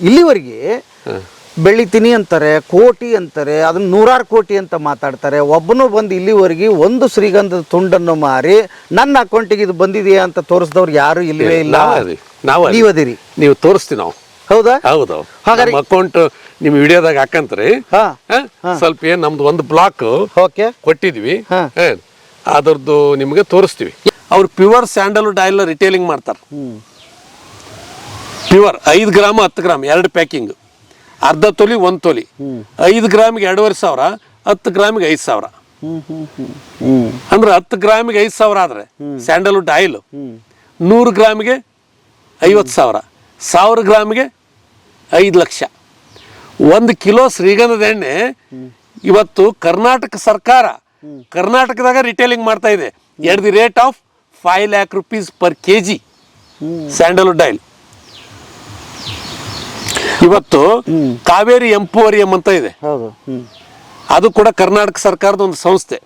ಇಲ್ಲಿವರೆಗೆ ಬೆಳಿತೀನಿ ಅಂತಾರೆ ಕೋಟಿ ಅಂತಾರೆ ಅದನ್ನ ನೂರಾರು ಕೋಟಿ ಅಂತ ಮಾತಾಡ್ತಾರೆ. ಒಬ್ಬನು ಬಂದು ಇಲ್ಲಿವರೆಗೆ ಒಂದು ಶ್ರೀಗಂಧದ ತುಂಡನ್ನು ಮಾರಿ ನನ್ನ ಅಕೌಂಟಿಗೆ ಇದು ಬಂದಿದೆಯಾ ಅಂತ ತೋರಿಸಿದವ್ರು ಯಾರು ಇಲ್ಲವೇ ಇಲ್ಲ. ನಾವು ನೀವು ಅದೀರಿ ನೀವು ತೋರಿಸ್ತೀವಿ ನಾವು. ಹೌದಾ? ಹೌದು. ಹಾಗಾದ್ರೆ- ಅಕೌಂಟ್ ನಿಮ್ ವಿಡಿಯೋದಾಗ ಹಾಕಂತ್ರಿ? ಸ್ವಲ್ಪ ಏನ್ ನಮ್ದು ಒಂದು ಬ್ಲಾಕ್ ಓಕೆ. ಕೊಟ್ಟಿದ್ವಿ. ಅದರದ್ದು ನಿಮಗೆ ತೋರಿಸ್ತೀವಿ. ಅವ್ರು ಪ್ಯೂರ್ ಸ್ಯಾಂಡಲ್ವುಡ್ ಆಯಿಲ್ ರಿಟೇಲಿಂಗ್ ಮಾಡ್ತಾರೆ. ಪ್ಯೂರ್ ಐದು ಗ್ರಾಮ್ ಹತ್ತು ಗ್ರಾಮ್, ಎರಡು ಪ್ಯಾಕಿಂಗ್. ಅರ್ಧ ತೊಲಿ, ಒಂದು ತೊಲಿ. ಐದು ಗ್ರಾಮಿಗೆ ಎರಡೂವರೆ ಸಾವಿರ, ಹತ್ತು ಗ್ರಾಮಿಗೆ ಐದು ಸಾವಿರ. ಅಂದ್ರೆ ಹತ್ತು ಗ್ರಾಮಿಗೆ ಐದು ಸಾವಿರ ಆದರೆ ಸ್ಯಾಂಡಲ್ವುಡ್ ಆಯಿಲ್ ನೂರು ಗ್ರಾಮಿಗೆ ಐವತ್ತು ಸಾವಿರ ಸಾವಿರ ಗ್ರಾಮಿಗೆ ಐದು ಲಕ್ಷ. ಒಂದು ಕಿಲೋ ಶ್ರೀಗಂಧದ ಎಣ್ಣೆ ಇವತ್ತು ಕರ್ನಾಟಕ ಸರ್ಕಾರ ಕರ್ನಾಟಕದಾಗ ರಿಟೇಲಿಂಗ್ ಮಾಡ್ತಾ ಇದೆ. At the rate of five lakh rupees per K G sandalwood oil. ಇವತ್ತು ಕಾವೇರಿ ಎಂಪೋರಿಯಂ ಅಂತ ಇದೆ. ಹೌದು. ಅದು ಕೂಡ ಕರ್ನಾಟಕ ಸರ್ಕಾರದ ಒಂದು ಸಂಸ್ಥೆ.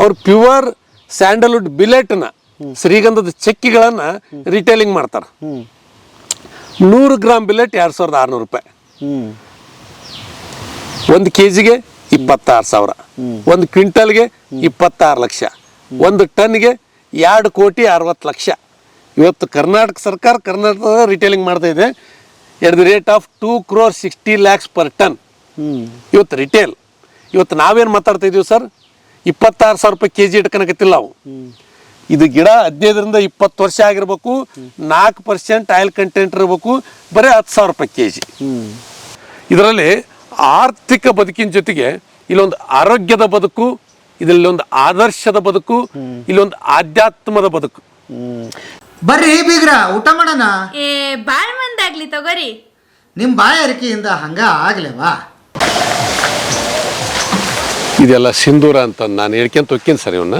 ಅವ್ರು ಪ್ಯೂರ್ ಸ್ಯಾಂಡಲ್ವುಡ್ ಬಿಲೆಟ್ನ ಶ್ರೀಗಂಧದ ಚಕ್ಕಿಗಳನ್ನ ರಿಟೇಲಿಂಗ್ ಮಾಡ್ತಾರೆ. ನೂರು ಗ್ರಾಮ್ ಬಿಲೆಟ್ ಎರಡು ಸಾವಿರದ ಆರುನೂರು ರೂಪಾಯಿ. ಒಂದು ಕೆ ಜಿಗೆ ಇಪ್ಪತ್ತಾರು ಸಾವಿರ. ಒಂದು ಕ್ವಿಂಟಲ್ಗೆ ಇಪ್ಪತ್ತಾರು ಲಕ್ಷ. ಒಂದು ಟನ್ಗೆ ಎರಡು ಕೋಟಿ ಅರವತ್ತು ಲಕ್ಷ. ಇವತ್ತು ಕರ್ನಾಟಕ ಸರ್ಕಾರ ಕರ್ನಾಟಕದ ರಿಟೇಲಿಂಗ್ ಮಾಡ್ತಾ ಇದೆ. At the rate of two crore sixty lakhs per ton ಇವತ್ತು ರಿಟೇಲ್ ಇವತ್ತು ನಾವೇನು ಮಾತಾಡ್ತಾ ಇದೀವಿ ಸರ್ ಇಪ್ಪತ್ತಾರು ಸಾವಿರ ರೂಪಾಯಿ ಕೆ ಜಿ ಇಟ್ಕೊಳಕತ್ತಿಲ್ಲ ನಾವು ಇದು ಗಿಡ ಹದಿನೈದರಿಂದ ಇಪ್ಪತ್ತು ವರ್ಷ ಆಗಿರ್ಬೇಕು ನಾಲ್ಕು ಪರ್ಸೆಂಟ್ ಆಯಿಲ್ ಕಂಟೆಂಟ್ ಇರಬೇಕು ಬರೀ ಹತ್ತು ಸಾವಿರ ರೂಪಾಯಿ ಕೆ ಜಿ ಇದರಲ್ಲಿ ಆರ್ಥಿಕ ಬದುಕಿನ ಜೊತೆಗೆ ಇಲ್ಲೊಂದು ಆರೋಗ್ಯದ ಬದುಕು ಇದರಲ್ಲಿ ಒಂದು ಆದರ್ಶದ ಬದುಕು ಇಲ್ಲೊಂದು ಆಧ್ಯಾತ್ಮದ ಬದುಕು. ಬರ್ರಿ ಬೀಗ್ರ ಊಟ ಮಾಡೋಣ. ಏ ಬಾಳ್ ಮಂದಾಗ್ಲಿ ತಗೋರಿ. ನಿಮ್ಮ ಬಾಯಾರಿಕೆಯಿಂದ ಹಂಗ ಆಗ್ಲೇವಾ? ಇದೆಲ್ಲ ಸಿಂಧೂರ ಅಂತ ನಾನು ಹೇಳ್ಕೊಂತ ಹೋಗ್ತೀನಿ ಸರ್ ಇವನ್ನ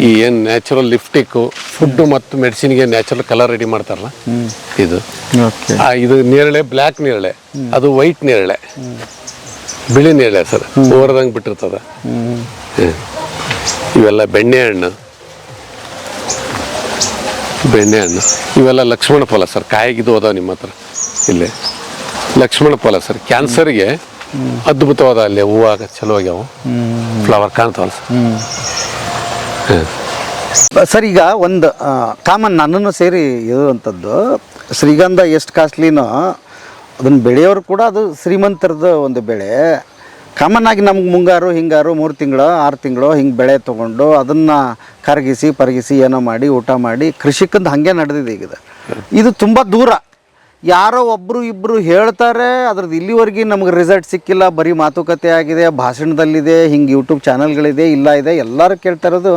ಈ ಏನು ನ್ಯಾಚುರಲ್ ಲಿಫ್ಟಿಕ್ಕು ಫುಡ್ ಮತ್ತು ಮೆಡಿಸಿನ್ಗೆ ನ್ಯಾಚುರಲ್ ಕಲರ್ ರೆಡಿ ಮಾಡ್ತಾರಲ್ಲ? ಇದು. ಓಕೆ ಆ, ಇದು ನೇರಳೆ ಬ್ಲ್ಯಾಕ್ ನೇರಳೆ ಅದು ವೈಟ್ ನೇರಳೆ. ಬಿಳಿ ನೇರಳೆ ಸರ್ ಓವರ್ದಂಗೆ ಬಿಟ್ಟಿರ್ತದ. ಹ್ಮ್. ಇವೆಲ್ಲ ಬೆಣ್ಣೆ ಹಣ್ಣು ಬೆಣ್ಣೆ ಹಣ್ಣು ಇವೆಲ್ಲ ಲಕ್ಷ್ಮಣ ಫಲ ಸರ್ ಕಾಯಿಗಿದು ಅದಾವೆ ನಿಮ್ಮ ಹತ್ರ. ಇಲ್ಲೇ. ಲಕ್ಷ್ಮಣ ಫಲ ಸರ್ ಕ್ಯಾನ್ಸರ್ಗೆ ಅದ್ಭುತವಾದ ಅಲ್ಲಿ ಹೂವು ಚಲೋ ಆಗ್ಯಾವ. Flower ಕಾಣ್ತಾವಲ್ಲ sir. ಸರ್ ಈಗ ಒಂದು ಕಾಮನ್ ನನ್ನನ್ನು ಸೇರಿ ಇರುವಂಥದ್ದು ಶ್ರೀಗಂಧ ಎಷ್ಟು ಕಾಸ್ಟ್ಲಿನೋ ಅದನ್ನು ಬೆಳೆಯೋರು ಕೂಡ ಅದು ಶ್ರೀಮಂತರದ ಒಂದು ಬೆಳೆ. ಕಾಮನ್ ಆಗಿ ನಮ್ಗೆ ಮುಂಗಾರು, ಹಿಂಗಾರು ಮೂರು ತಿಂಗಳು, ಆರು ತಿಂಗಳು ಹಿಂಗೆ ಬೆಳೆ ತೊಗೊಂಡು ಅದನ್ನು ಕರಗಿಸಿ, ಪರಗಿಸಿ ಏನೋ ಮಾಡಿ, ಊಟ ಮಾಡಿ ಕೃಷಿಕಂದು ಹಾಗೆ ನಡೆದಿದೆ ಈಗ ಇದು. ತುಂಬ ದೂರ ಯಾರೋ ಒಬ್ಬರು ಇಬ್ಬರು ಹೇಳ್ತಾರೆ ಅದ್ರದ್ದು ಇಲ್ಲಿವರೆಗೆ ನಮ್ಗೆ ರಿಸಲ್ಟ್ ಸಿಕ್ಕಿಲ್ಲ, ಬರೀ ಮಾತುಕತೆ ಆಗಿದೆ, ಭಾಷಣದಲ್ಲಿದೆ, ಹಿಂಗೆ ಯೂಟ್ಯೂಬ್ ಚಾನಲ್ಗಳಿದೆ, ಇಲ್ಲ ಇದೆ, ಎಲ್ಲರೂ ಕೇಳ್ತಾ ಇರೋದು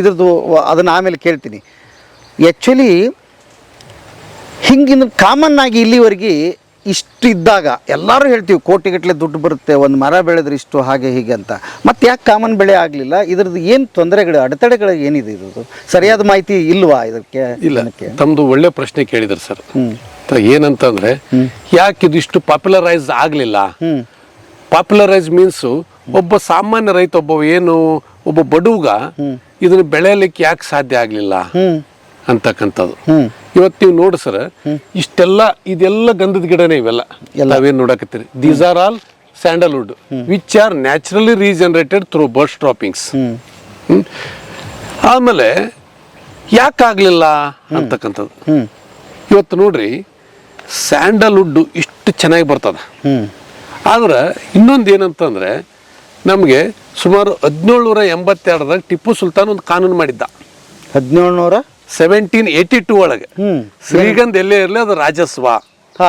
ಇದ್ರದ್ದು ಅದನ್ನು ಆಮೇಲೆ ಕೇಳ್ತೀನಿ ಆ್ಯಕ್ಚುಲಿ ಹಿಂಗಿನ ಕಾಮನ್ ಆಗಿ ಇಲ್ಲಿವರೆಗೆ ಇಷ್ಟು ಇದ್ದಾಗ ಎಲ್ಲರೂ ಹೇಳ್ತೀವಿ ಕೋಟಿಗಟ್ಟಲೆ ದುಡ್ಡು ಬರುತ್ತೆ ಒಂದು ಮರ ಬೆಳೆದ್ರೆ ಇಷ್ಟು ಹಾಗೆ ಹೀಗೆ ಅಂತ. ಮತ್ತೆ ಯಾಕೆ ಕಾಮನ್ ಬೆಳೆ ಆಗಲಿಲ್ಲ? ಇದ್ರದ್ದು ಏನು ತೊಂದರೆಗಳು ಅಡೆತಡೆಗಳು ಏನಿದೆ ಇದ್ರದ್ದು? ಸರಿಯಾದ ಮಾಹಿತಿ ಇಲ್ವಾ ಇದಕ್ಕೆ? ಇಲ್ಲ ತಮ್ಮದು ಒಳ್ಳೆ ಪ್ರಶ್ನೆ ಕೇಳಿದ್ರು ಸರ್. ಏನಂತಂದ್ರೆ ಯಾಕೆ ಇದು ಇಷ್ಟು ಪಾಪ್ಯುಲರೈಸ್ ಆಗಲಿಲ್ಲ? ಪಾಪ್ಯುಲರೈಸ್ ಮೀನ್ಸ್ ಒಬ್ಬ ಸಾಮಾನ್ಯ ರೈತ ಒಬ್ಬ ಏನು ಒಬ್ಬ ಬಡವ್ಗ ಇದನ್ನ ಬೆಳೆಯಲಿಕ್ಕೆ ಯಾಕೆ ಸಾಧ್ಯ ಆಗಲಿಲ್ಲ? ಅಂತಕ್ಕಂಥದ್ದು. ಇವತ್ತು ನೀವು ನೋಡಿ ಸರ್ ಇಷ್ಟೆಲ್ಲ ಇದೆಲ್ಲ ಗಂಧದ ಗಿಡನೇ ಇವೆಲ್ಲ. ನಾವೇನು ನೋಡಕತ್ತೀರಿ? These are all sandalwood which are naturally regenerated through bird droppings hmm. ಆಮೇಲೆ ಯಾಕಾಗಲಿಲ್ಲ ಅಂತಕ್ಕಂಥದ್ದು. ಇವತ್ತು ನೋಡ್ರಿ ಸ್ಯಾಂಡಲ್ವುಡ್ ಇಷ್ಟು ಚೆನ್ನಾಗಿ ಬರ್ತದೆ. ಆದ್ರೆ ಇನ್ನೊಂದು ಏನಂತಂದ್ರೆ ನಮಗೆ ಸುಮಾರು ಹದಿನೇಳು ನೂರ ಎಂಬತ್ತೆರಡರಾಗ ಟಿಪ್ಪು ಸುಲ್ತಾನ್ ಒಂದು ಕಾನೂನು ಮಾಡಿದ್ದ. ಹದಿನೇಳು ನೂರ ಸೆವೆಂಟೀನ್ ಏಯ್ಟಿ ಟೂ ಒಳಗೆ. ಶ್ರೀಗಂಧ ಎಲ್ಲೇ ಇರಲಿ ಅದು ರಾಜಸ್ವ.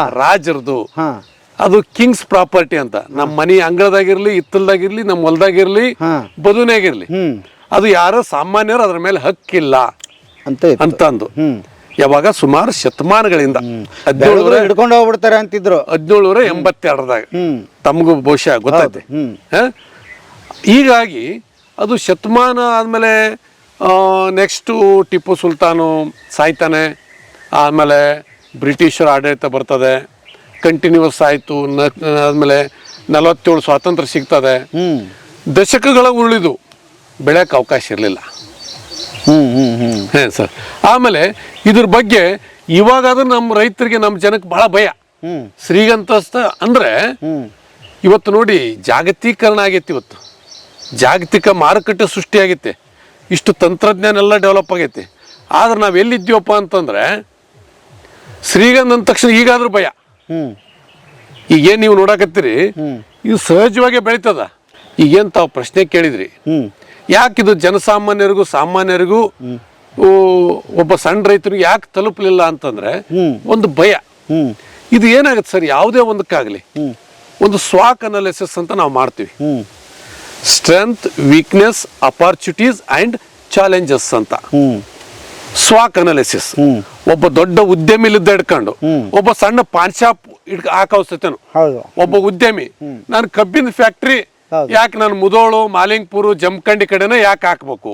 ರಾಜರದು ಹಾ. ಅದು ಕಿಂಗ್ಸ್ ಪ್ರಾಪರ್ಟಿ ಅಂತ. ನಮ್ಮ ಮನೆ ಅಂಗಳದಾಗಿರ್ಲಿ ಇತ್ತಲ್ದಾಗಿರ್ಲಿ ನಮ್ಮ ಹೊಲದಾಗಿರ್ಲಿ ಇರಲಿ ಬದುನಾಗಿರ್ಲಿ ಅದು ಯಾರ ಸಾಮಾನ್ಯರು ಅದ್ರ ಮೇಲೆ ಹಕ್ಕಿಲ್ಲ. ಅಂತ. ಅಂತಂದು ಯಾವಾಗ? ಸುಮಾರು ಶತಮಾನಗಳಿಂದ. ಹದಿನೇಳು ಹಿಡ್ಕೊಂಡು ಹೋಗ್ಬಿಡ್ತಾರೆ ಅಂತಿದ್ರು. ಹದಿನೇಳುನೂರ ಎಂಬತ್ತೆರಡದಾಗ ತಮಗೂ ಬಹುಶಃ ಗೊತ್ತೈತೆ? ಹೀಗಾಗಿ ಅದು ಶತಮಾನ ಆದಮೇಲೆ ನೆಕ್ಸ್ಟು ಟಿಪ್ಪು ಸುಲ್ತಾನು ಸಾಯ್ತಾನೆ. ಆಮೇಲೆ ಬ್ರಿಟಿಷರ ಆಡಳಿತ ಬರ್ತದೆ. ಕಂಟಿನ್ಯೂಸ್ ಆಯಿತು. ಆದಮೇಲೆ ನಲವತ್ತೇಳು ಸ್ವಾತಂತ್ರ್ಯ ಸಿಗ್ತದೆ. ದಶಕಗಳ ಉರುಳಿದು ಬೆಳೆಯೋಕೆ ಅವಕಾಶ ಇರಲಿಲ್ಲ. ಹ್ಞೂ ಹ್ಮ್ ಹ್ಞೂ ಹಾಂ ಸರ್. ಆಮೇಲೆ ಇದ್ರ ಬಗ್ಗೆ ಇವಾಗಾದ್ರೂ ನಮ್ಮ ರೈತರಿಗೆ ನಮ್ಮ ಜನಕ್ಕೆ ಭಾಳ ಭಯ. ಶ್ರೀಗಂತಸ್ತ ಅಂದರೆ ಇವತ್ತು ನೋಡಿ ಜಾಗತೀಕರಣ ಆಗೈತಿ ಇವತ್ತು. ಜಾಗತಿಕ ಮಾರುಕಟ್ಟೆ ಸೃಷ್ಟಿ ಆಗೈತೆ. ಇಷ್ಟು ತಂತ್ರಜ್ಞಾನ ಎಲ್ಲ ಡೆವಲಪ್ ಆಗೈತಿ. ಆದ್ರೆ ನಾವು ಎಲ್ಲಿದ್ದೀವಪ್ಪ ಅಂತಂದ್ರೆ ಶ್ರೀಗಂಧ ಅಂದ ತಕ್ಷಣ ಈಗಾದ್ರೂ ಭಯ. ಈಗ ಈಗೇನು ನೀವು ನೋಡಕತ್ತೀರಿ? ಇದು ಸಹಜವಾಗಿ ಬೆಳೀತದ. ಈಗೇನು ತಾವು ಪ್ರಶ್ನೆ ಕೇಳಿದ್ರಿ? ಯಾಕೆ ಯಾಕಿದು ಜನಸಾಮಾನ್ಯರಿಗೂ ಸಾಮಾನ್ಯರಿಗೂ ಒಬ್ಬ ಸಣ್ಣ ರೈತರಿಗೆ ಯಾಕೆ ತಲುಪಲಿಲ್ಲ ಅಂತಂದ್ರೆ ಒಂದು ಭಯ. ಇದು ಏನಾಗುತ್ತೆ ಸರ್? ಯಾವುದೇ ಒಂದಕ್ಕಾಗಲಿ. ಒಂದು ಸ್ವಾಕ್ ಅನಾಲಿಸಿಸ್ ಅಂತ ನಾವು ಮಾಡ್ತೀವಿ. Strength weakness opportunities and challenges ಅಂತ. ಸ್ವಾಕ್ ಅನಾಲಿಸಿಸ್. ಒಬ್ಬ ದೊಡ್ಡ ಉದ್ಯಮಿಲಿದ್ದ ಹಿಡ್ಕೊಂಡು ಒಬ್ಬ ಸಣ್ಣ ಪಾನ್ ಶಾಪ್ ಇಟ್ಕ ಹಾಕವಸ್ತೇನು ಒಬ್ಬ ಉದ್ಯಮಿ ನಾನು ಕಬ್ಬಿನ ಫ್ಯಾಕ್ಟ್ರಿ ಯಾಕೆ ನಾನು ಮುದೋಳು ಮಾಲಿಂಗ್ಪುರು ಜಮಖಂಡಿ ಕಡೆನೇ ಯಾಕೆ ಹಾಕ್ಬೇಕು?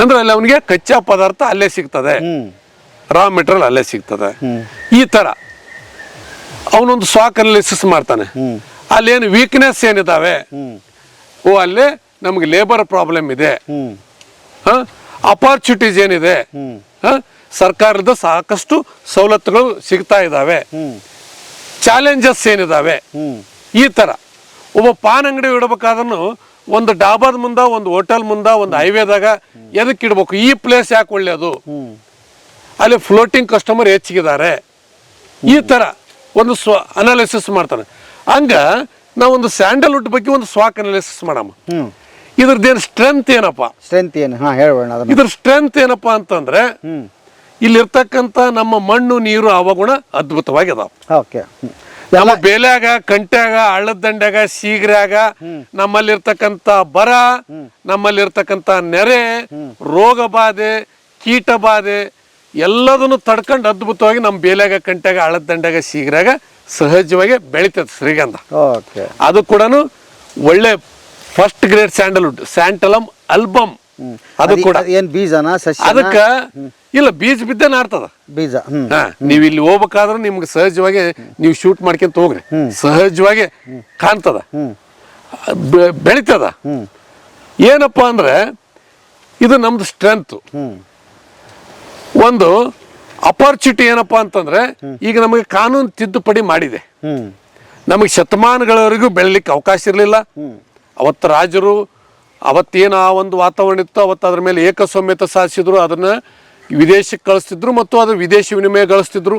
ಅಂದ್ರೆ ಅಲ್ಲಿ ಅವನಿಗೆ ಕಚ್ಚಾ ಪದಾರ್ಥ ಅಲ್ಲೇ ಸಿಗ್ತದೆ. ರಾ ಮೆಟೀರಿಯಲ್ ಅಲ್ಲೇ ಸಿಗ್ತದೆ. ಈ ತರ. ಅವನೊಂದು ಸ್ವಾಕ್ ಅನಾಲಿಸಿಸ್ ಮಾಡ್ತಾನೆ. ಅಲ್ಲೇನು ವೀಕ್ನೆಸ್ ಏನಿದಾವೆ? ಓ ಅಲ್ಲಿ ನಮಗೆ ಲೇಬರ್ ಪ್ರಾಬ್ಲಮ್ ಇದೆ. ಅಪಾರ್ಚುನಿಟೀಸ್ ಏನಿದೆ? ಸರ್ಕಾರದ ಸಾಕಷ್ಟು ಸವಲತ್ತುಗಳು ಸಿಗ್ತಾ ಇದ್ದಾವೆ ಚಾಲೆಂಜಸ್ ಏನಿದಾವೆ? ಈ ತರ. ಒಬ್ಬ ಪಾನ್ ಅಂಗಡಿ ಇಡಬೇಕಾದ್ರೂ ಒಂದು ಡಾಬಾದ ಮುಂದ ಒಂದು ಹೋಟೆಲ್ ಮುಂದ ಒಂದು ಹೈವೇದಾಗ ಎದಕ್ಕೆ ಇಡ್ಬೇಕು? ಈ ಪ್ಲೇಸ್ ಯಾಕೆ ಒಳ್ಳೆಯದು ಅಲ್ಲಿ ಫ್ಲೋಟಿಂಗ್ ಕಸ್ಟಮರ್ ಹೆಚ್ಚಿಗಿದ್ದಾರೆ. ಈ ತರ ಒಂದು ಸ್ವ ಅನಾಲಿಸಿಸ್ ಮಾಡ್ತಾನೆ ಹಂಗ ನಾವೊಂದು ಸ್ಯಾಂಡಲ್ವುಡ್ ಬಗ್ಗೆ ಒಂದು ಸ್ವಾಕ್ ಅನಾಲಿಸಿಸ್ ಮಾಡಮ್ಮ ಇದ್ರದ್ದೇನು ಸ್ಟ್ರೆಂತ್ ಏನಪ್ಪ? ಸ್ಟ್ರೆಂತ್ ಏನು? ಹಾ ಹೇಳೋಣ ಇದ್ರ ಸ್ಟ್ರೆಂತ್ ಏನಪ್ಪ ಅಂತಂದ್ರೆ ಇಲ್ಲಿರ್ತಕ್ಕಂಥ ನಮ್ಮ ಮಣ್ಣು ನೀರು ಅವಗುಣ ಅದ್ಭುತವಾಗಿ ಅದಾವ ಓಕೆ ನಮ್ಮ ಬೇಲ್ಯಾಗ ಕಂಟ್ಯಾಗ ಹಳ್ಳದ ದಂಡ್ಯಾಗ ಸೀಗ್ರ್ಯಾಗ ನಮ್ಮಲ್ಲಿರ್ತಕ್ಕಂಥ ಬರ ನಮ್ಮಲ್ಲಿರ್ತಕ್ಕಂಥ ನೆರೆ ರೋಗ ಬಾಧೆ ಕೀಟ ಬಾಧೆ ಎಲ್ಲದನ್ನು ತಡ್ಕೊಂಡು ಅದ್ಭುತವಾಗಿ ನಮ್ಮ ಬೇಲ್ಯಾಗ ಕಂಟ್ಯಾಗ ಹಳ್ಳದ ದಂಡ್ಯಾಗ ಸೀಗ್ರ್ಯಾಗ ಸಹಜವಾಗಿ ಬೆಳಿತದೆ ಶ್ರೀಗಂಧ. ಓಕೆ ಅದು ಕೂಡ ಒಳ್ಳೆ first grade sandalwood santalum album. ಅದು ಕೂಡ. ಏನ್ ಬೀಜನ ಸಸ್ಯ ಅದಕ್ಕೆ ಇಲ್ಲ ಬೀಜ ಬಿದ್ದ ನಾಡ್ತದ ಬೀಜ ನೀವು ಇಲ್ಲಿ ಹೋಗ್ಬೇಕಾದ್ರೆ ನಿಮ್ಗೆ ಸಹಜವಾಗಿ ನೀವು ಶೂಟ್ ಮಾಡ್ಕೊಂತ ಹೋಗ್ರಿ. ಸಹಜವಾಗಿ ಕಾಣ್ತದ. ಬೆಳಿತದ. ಏನಪ್ಪಾ ಅಂದ್ರೆ ಇದು ನಮ್ದು ಸ್ಟ್ರೆಂತ್ ಒಂದು ಅಪಾರ್ಚುನಿಟಿ ಏನಪ್ಪ ಅಂತಂದ್ರೆ ಈಗ ನಮಗೆ ಕಾನೂನು ತಿದ್ದುಪಡಿ ಮಾಡಿದೆ. ನಮಗೆ ಶತಮಾನಗಳವರೆಗೂ ಬೆಳಲಿಕ್ಕೆ ಅವಕಾಶ ಇರಲಿಲ್ಲ. ಅವತ್ತು ರಾಜರು ಅವತ್ತೇನು ಆ ಒಂದು ವಾತಾವರಣ ಇತ್ತು ಅವತ್ತು ಅದ್ರ ಮೇಲೆ ಏಕಸ್ವಾಮ್ಯತೆ ಸಾಧಿಸಿದ್ರು ಅದನ್ನ ವಿದೇಶಕ್ಕೆ ಕಳಿಸ್ತಿದ್ರು ಮತ್ತು ಅದು ವಿದೇಶಿ ವಿನಿಮಯ ಗಳಿಸ್ತಿದ್ರು.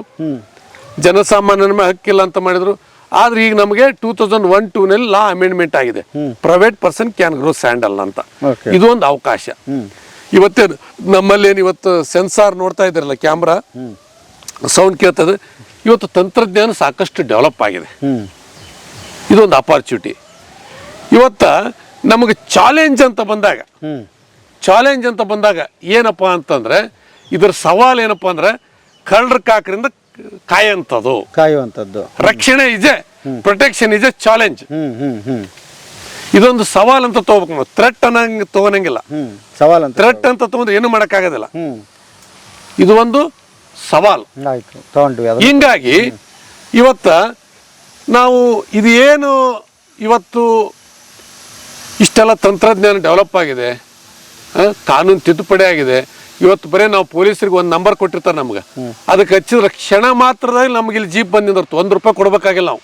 ಜನಸಾಮಾನ್ಯನ ಮೇಲೆ ಹಕ್ಕಿಲ್ಲ ಅಂತ ಮಾಡಿದ್ರು. ಆದ್ರೆ ಈಗ ನಮಗೆ ಟೂ ತೌಸಂಡ್ ಒನ್ ಟೂನಲ್ಲಿ ಲಾ ಅಮೆಂಡ್ಮೆಂಟ್ ಆಗಿದೆ. Private person can grow sandal ಅಂತ. ಇದೊಂದು ಇದು ಒಂದು ಅವಕಾಶ. ಇವತ್ತೇನು ನಮ್ಮಲ್ಲಿ ಏನು ಇವತ್ತು ಸೆನ್ಸಾರ್ ನೋಡ್ತಾ ಇದ್ರಲ್ಲ ಕ್ಯಾಮ್ರಾ? ಸೌಂಡ್ ಕೇಳ್ತದೆ. ಇವತ್ತು ತಂತ್ರಜ್ಞಾನ ಸಾಕಷ್ಟು ಡೆವಲಪ್ ಆಗಿದೆ. ಇದೊಂದು ಅಪಾರ್ಚುನಿಟಿ. ಇವತ್ತ ನಮಗೆ ಚಾಲೆಂಜ್ ಅಂತ ಬಂದಾಗ ಚಾಲೆಂಜ್ ಅಂತ ಬಂದಾಗ ಏನಪ್ಪ ಅಂತಂದ್ರೆ ಇದರ ಸವಾಲು ಏನಪ್ಪ ಅಂದ್ರೆ ಕಳ್ಳರ ಕಾಕರಿಂದ ಕಾಯಂಥದ್ದು ಕಾಯುವಂಥದ್ದು. ರಕ್ಷಣೆ ಇದೆ ಪ್ರೊಟೆಕ್ಷನ್ ಇದೆ ಚಾಲೆಂಜ್. ಹ್ಮ್ ಹ್ಮ್ ಹ್ಮ್. ಇದೊಂದು ಸವಾಲ್ ಅಂತ ತಗೋಬೇಕು ನಾವು. ಥ್ರೆಟ್ ಅನ್ನಂಗೆ ತಗೊಳಂಗಿಲ್ಲ ಸವಾಲ್ ಅಂತ ಥ್ರೆಟ್ ಅಂತ ತಗೊಂಡ್ರೆ ಏನು ಮಾಡೋಕ್ಕಾಗೋದಿಲ್ಲ. ಇದು ಒಂದು ಸವಾಲ್. ಹಿಂಗಾಗಿ ಇವತ್ತ ನಾವು ಇದು ಏನು ಇವತ್ತು ಇಷ್ಟೆಲ್ಲ ತಂತ್ರಜ್ಞಾನ ಡೆವಲಪ್ ಆಗಿದೆ ಕಾನೂನು ತಿದ್ದುಪಡಿ ಆಗಿದೆ ಇವತ್ತು ಬರೀ ನಾವು ಪೊಲೀಸರಿಗೆ ಒಂದು ನಂಬರ್ ಕೊಟ್ಟಿರ್ತಾರೆ ನಮ್ಗೆ. ಅದಕ್ಕೆ ಹಚ್ಚಿದ್ರೆ ಕ್ಷಣ ಮಾತ್ರದಲ್ಲಿ ನಮ್ಗೆ ಇಲ್ಲಿ ಜೀಪ್ ಬಂದಿರ್ತು ಒಂದು ರೂಪಾಯಿ ಕೊಡ್ಬೇಕಾಗಿಲ್ಲ ನಾವು.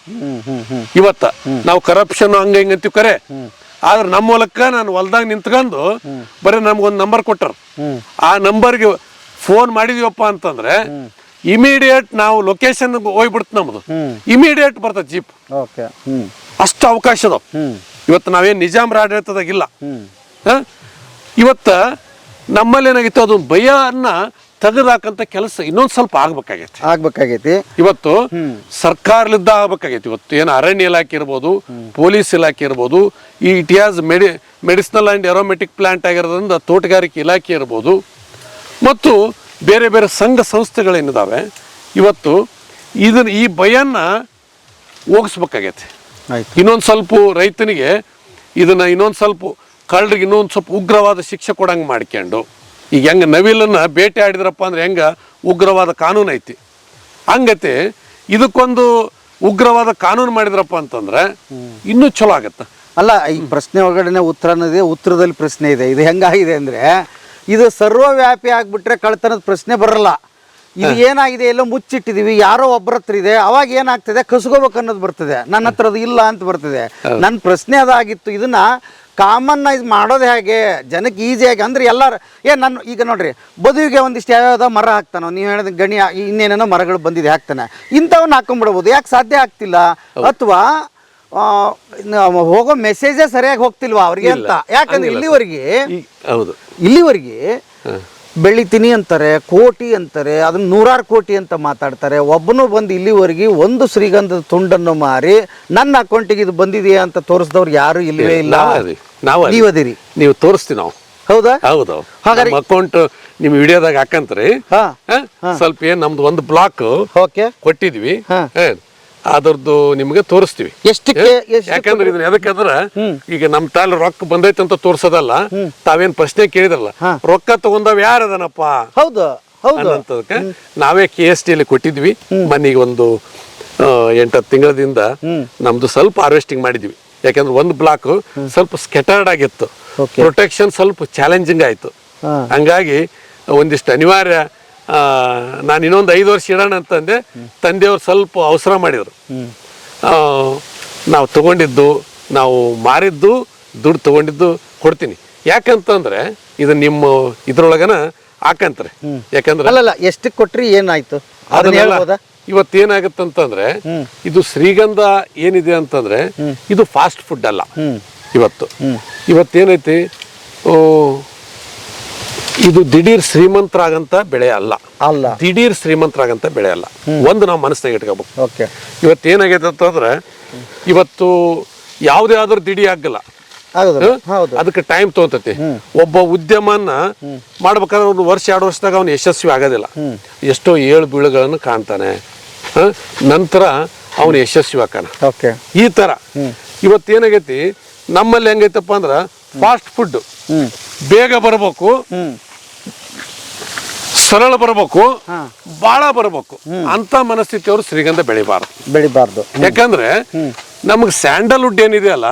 ಇವತ್ತ ನಾವು ಕರಪ್ಷನ್ ಹಂಗ ಹಿಂಗ ಅಂತೀವಿ ಕರೆ. ಆದ್ರೆ ನಮ್ಮ ಮೂಲಕ ನಾನು ಹೊಲ್ದಾಗ ನಿಂತ್ಕೊಂಡು ಬರೀ ನಮ್ಗೊಂದು ನಂಬರ್ ಕೊಟ್ಟರು. ಆ ನಂಬರ್ಗೆ ಫೋನ್ ಮಾಡಿದೀವಪ್ಪ ಅಂತಂದ್ರೆ ಇಮಿಡಿಯೇಟ್ ನಾವು ಲೊಕೇಶನ್ ಹೋಗ್ಬಿಡ್ತು ನಮ್ದು. ಇಮಿಡಿಯೇಟ್ ಬರ್ತದೆ ಜೀಪ್. ಅಷ್ಟು ಅವಕಾಶ ಅದಾವ. ಇವತ್ತು ನಾವೇನು ನಿಜಾಮ್ರ ಆಡಳಿತದಾಗಿಲ್ಲ? ಇವತ್ತ ನಮ್ಮಲ್ಲಿ ಏನಾಗಿತ್ತು? ಅದು ಭಯನ್ನ ತೆಗೆದಾಕಂತ ಕೆಲಸ ಇನ್ನೊಂದು ಸ್ವಲ್ಪ ಆಗ್ಬೇಕಾಗೈತಿ. ಆಗ್ಬೇಕಾಗೈತಿ. ಇವತ್ತು ಸರ್ಕಾರಲಿದ್ದ ಆಗ್ಬೇಕಾಗೈತಿ. ಇವತ್ತು ಏನು ಅರಣ್ಯ ಇಲಾಖೆ ಇರ್ಬೋದು ಪೊಲೀಸ್ ಇಲಾಖೆ ಇರ್ಬೋದು ಈ it has medi medicinal and aromatic plant ಆಗಿರೋದ್ರಿಂದ ತೋಟಗಾರಿಕೆ ಇಲಾಖೆ ಇರ್ಬೋದು ಮತ್ತು ಬೇರೆ ಬೇರೆ ಸಂಘ ಸಂಸ್ಥೆಗಳೇನಿದಾವೆ ಇವತ್ತು ಇದನ್ನ ಈ ಭಯನ್ನ ಹೋಗಿಸ್ಬೇಕಾಗೈತಿ. ಇನ್ನೊಂದು ಸ್ವಲ್ಪ ರೈತನಿಗೆ ಇದನ್ನ ಇನ್ನೊಂದು ಸ್ವಲ್ಪ ಕಳ್ಳರಿಗೆ ಇನ್ನೊಂದು ಸ್ವಲ್ಪ ಉಗ್ರವಾದ ಶಿಕ್ಷೆ ಕೊಡಂಗೆ ಮಾಡ್ಕೊಂಡು ಈಗ ಹೆಂಗೆ ನವಿಲನ್ನು ಬೇಟೆ ಆಡಿದ್ರಪ್ಪ ಅಂದ್ರೆ ಹೆಂಗ? ಉಗ್ರವಾದ ಕಾನೂನು ಐತಿ. ಹಂಗತೆ ಇದಕ್ಕೊಂದು ಉಗ್ರವಾದ ಕಾನೂನು ಮಾಡಿದ್ರಪ್ಪ ಅಂತಂದ್ರೆ ಇನ್ನೂ ಚಲೋ ಆಗತ್ತೆ. ಅಲ್ಲ ಈ ಪ್ರಶ್ನೆ ಒಳಗಡೆನೆ ಉತ್ತರ ಅನ್ನೋದೇ ಉತ್ತರದಲ್ಲಿ ಪ್ರಶ್ನೆ ಇದೆ. ಇದು ಹೆಂಗಾಗಿದೆ ಅಂದರೆ ಇದು ಸರ್ವವ್ಯಾಪಿ ಆಗಿಬಿಟ್ರೆ ಕಳ್ತನದ ಪ್ರಶ್ನೆ ಬರಲ್ಲ. ಇದು ಏನಾಗಿದೆ? ಎಲ್ಲೋ ಮುಚ್ಚಿಟ್ಟಿದೀವಿ. ಯಾರೋ ಒಬ್ಬರ ಹತ್ರ ಇದೆ. ಅವಾಗ ಏನಾಗ್ತದೆ? ಕಸ್ಕೋಬೇಕು ಅನ್ನೋದು ಬರ್ತದೆ. ನನ್ನ ಹತ್ರ ಅದು ಇಲ್ಲ ಅಂತ ಬರ್ತದೆ. ನನ್ನ ಪ್ರಶ್ನೆ ಅದಾಗಿತ್ತು. ಇದನ್ನ ಕಾಮನ್ನೈಸ್ ಮಾಡೋದು ಹೇಗೆ ಜನಕ್ಕೆ ಈಸಿಯಾಗಿ ಅಂದ್ರೆ ಎಲ್ಲರೂ ಏ ನನ್ನ ಈಗ ನೋಡ್ರಿ ಬದುವಿಗೆ ಒಂದಿಷ್ಟು ಯಾವ್ಯಾವುದೋ ಮರ ಹಾಕ್ತಾನೋ ನೀವು ಹೇಳಿದ ಗಣಿ ಇನ್ನೇನೇನೋ ಮರಗಳು ಬಂದಿದೆ ಹಾಕ್ತಾನೆ. ಇಂಥವನ್ನ ಹಾಕೊಂಡ್ಬಿಡ್ಬೋದು ಯಾಕೆ ಸಾಧ್ಯ ಆಗ್ತಿಲ್ಲ? ಅಥವಾ ಹೋಗೋ ಮೆಸೇಜೇ ಸರಿಯಾಗಿ ಹೋಗ್ತಿಲ್ವಾ ಅವ್ರಿಗೆ ಅಂತ? ಯಾಕಂದ್ರೆ ಇಲ್ಲಿವರೆಗೆ ಹೌದು. ಇಲ್ಲಿವರೆಗೆ ಬೆಳಿತೀನಿ ಅಂತಾರೆ ಕೋಟಿ ಅಂತಾರೆ ಅದನ್ನ ನೂರಾರು ಕೋಟಿ ಅಂತ ಮಾತಾಡ್ತಾರೆ. ಒಬ್ಬನು ಬಂದು ಇಲ್ಲಿವರೆಗೆ ಒಂದು ಶ್ರೀಗಂಧದ ತುಂಡನ್ನು ಮಾರಿ ನನ್ನ ಅಕೌಂಟಿಗೆ ಇದು ಬಂದಿದೆಯಾ ಅಂತ ತೋರಿಸಿದವ್ರು ಯಾರು ಇಲ್ಲವೇ ಇಲ್ಲ. ನಾವು ನೀವು ಅದಿರಿ. ನೀವು ತೋರಿಸ್ತೀವಿ ನಾವು. ಹೌದಾ? ಹೌದು. ಹಾಗಾದ್ರೆ- ಅಕೌಂಟ್ ನಿಮ್ ವಿಡಿಯೋದಾಗ ಹಾಕಂತ್ರಿ? ಸ್ವಲ್ಪ ಏನ್ ನಮ್ದು ಒಂದು ಬ್ಲಾಕ್ ಓಕೆ. ಕೊಟ್ಟಿದ್ವಿ. ಅದರದ್ದು ನಿಮ್ಗೆ ತೋರಿಸ್ತೀವಿ. ಎಷ್ಟಕ್ಕೆ ಯಾಕಂದ್ರೆ ಇದನ್ನ ಯಾಕಂದ್ರ ಈಗ ನಮ್ ತಾಲ ರೊಕ್ಕ ಬಂದೈತೆ ಅಂತ ತೋರ್ಸೋದಲ್ಲ ತಾವೇನ್ ಪ್ರಶ್ನೆ ಕೇಳಿದ್ರಲ್ಲ ರೊಕ್ಕ ತಗೊಂಡವ್ ಯಾರದನಪ್ಪ ಹೌದು ನಾವೇ ಕೆ ಎಸ್ ಟಿ ಅಲ್ಲಿ ಕೊಟ್ಟಿದ್ವಿ. ಮನೆಗೆ ಒಂದು ಎಂಟ್ ಎಂಟತ್ತು ತಿಂಗಳದಿಂದ ನಮ್ದು ಸ್ವಲ್ಪ ಹಾರ್ವೆಸ್ಟಿಂಗ್ ಮಾಡಿದ್ವಿ. ಯಾಕಂದ್ರೆ ಒಂದು ಬ್ಲಾಕ್ ಸ್ವಲ್ಪ ಸ್ಕೆಟರ್ಡ್ ಆಗಿತ್ತು. ಪ್ರೊಟೆಕ್ಷನ್ ಸ್ವಲ್ಪ ಚಾಲೆಂಜಿಂಗ್ ಆಯ್ತು. ಹಂಗಾಗಿ ಒಂದಿಷ್ಟು ಅನಿವಾರ್ಯ ನಾನು ಇನ್ನೊಂದು ಐದು ವರ್ಷ ಇಡೋಣ ಅಂತಂದೆ ತಂದೆಯವ್ರು ಸ್ವಲ್ಪ ಅವಸರ ಮಾಡಿದ್ರು. ನಾವು ತಗೊಂಡಿದ್ದು ನಾವು ಮಾರಿದ್ದು ದುಡ್ಡು ತಗೊಂಡಿದ್ದು ಕೊಡ್ತೀನಿ. ಯಾಕಂತಂದ್ರೆ ಇದು ನಿಮ್ಮ ಇದ್ರೊಳಗನ ಹಾಕಂತಾರೆ ಯಾಕಂದ್ರೆ ಅಲ್ಲಲ್ಲ ಎಷ್ಟಕ್ಕೆ ಕೊಟ್ರಿ ಏನಾಯ್ತು? ಇವತ್ತೇನಾಗತ್ತಂತಂದ್ರೆ ಇದು ಶ್ರೀಗಂಧ ಏನಿದೆ ಅಂತಂದ್ರೆ ಇದು ಫಾಸ್ಟ್ ಫುಡ್ ಅಲ್ಲ. ಇವತ್ತು. ಇವತ್ತೇನೈತಿ? ಓ, ಇದು ದಿಢೀರ್ ಶ್ರೀಮಂತರಾಗಂತ ಬೆಳೆ ಅಲ್ಲ. ಅಲ್ಲ. ದಿಢೀರ್ ಶ್ರೀಮಂತರಾಗಂತ ಬೆಳೆ ಅಲ್ಲ. ಒಂದು ನಾವು ಮನಸ್ಸಿನಾಗ ಇಟ್ಕೋಬೇಕು. ಓಕೆ. ಇವತ್ತು ಏನಾಗೈತೆ ಅಂತಂದ್ರೆ ಇವತ್ತು ಯಾವುದೇ ಆದ್ರೂ ದಿಢಿ ಆಗಲ್ಲ. ಅದಕ್ಕೆ ಟೈಮ್ ತಗೋತತಿ ಒಬ್ಬ ಉದ್ಯಮನ ಮಾಡ್ಬೇಕಾದ್ರೆ ಒಂದು ವರ್ಷ ಎರಡು ವರ್ಷದಾಗ ಅವನು ಯಶಸ್ವಿ ಆಗೋದಿಲ್ಲ. ಎಷ್ಟೋ ಏಳು ಬೀಳುಗಳನ್ನು ಕಾಣ್ತಾನೆ. ನಂತರ ಅವನು ಯಶಸ್ವಿ ಆಕಾನ ಓಕೆ. ಈ ತರ. ಇವತ್ತೇನಾಗೈತಿ ನಮ್ಮಲ್ಲಿ ಹೆಂಗೈತಪ್ಪ ಅಂದ್ರ ಫಾಸ್ಟ್ ಫುಡ್ ಬೇಗ ಬರಬೇಕು. ಸರಳ ಬರಬೇಕು ಬಹಳ ಬರಬೇಕು. ಅಂತ ಮನಸ್ಥಿತಿಯವರು ಶ್ರೀಗಂಧ ಬೆಳಿಬಾರ್ದು. ಬೆಳಿಬಾರ್ದು. ಯಾಕಂದ್ರೆ ನಮಗೆ ಸ್ಯಾಂಡಲ್ವುಡ್ ಏನಿದೆಯಲ್ಲ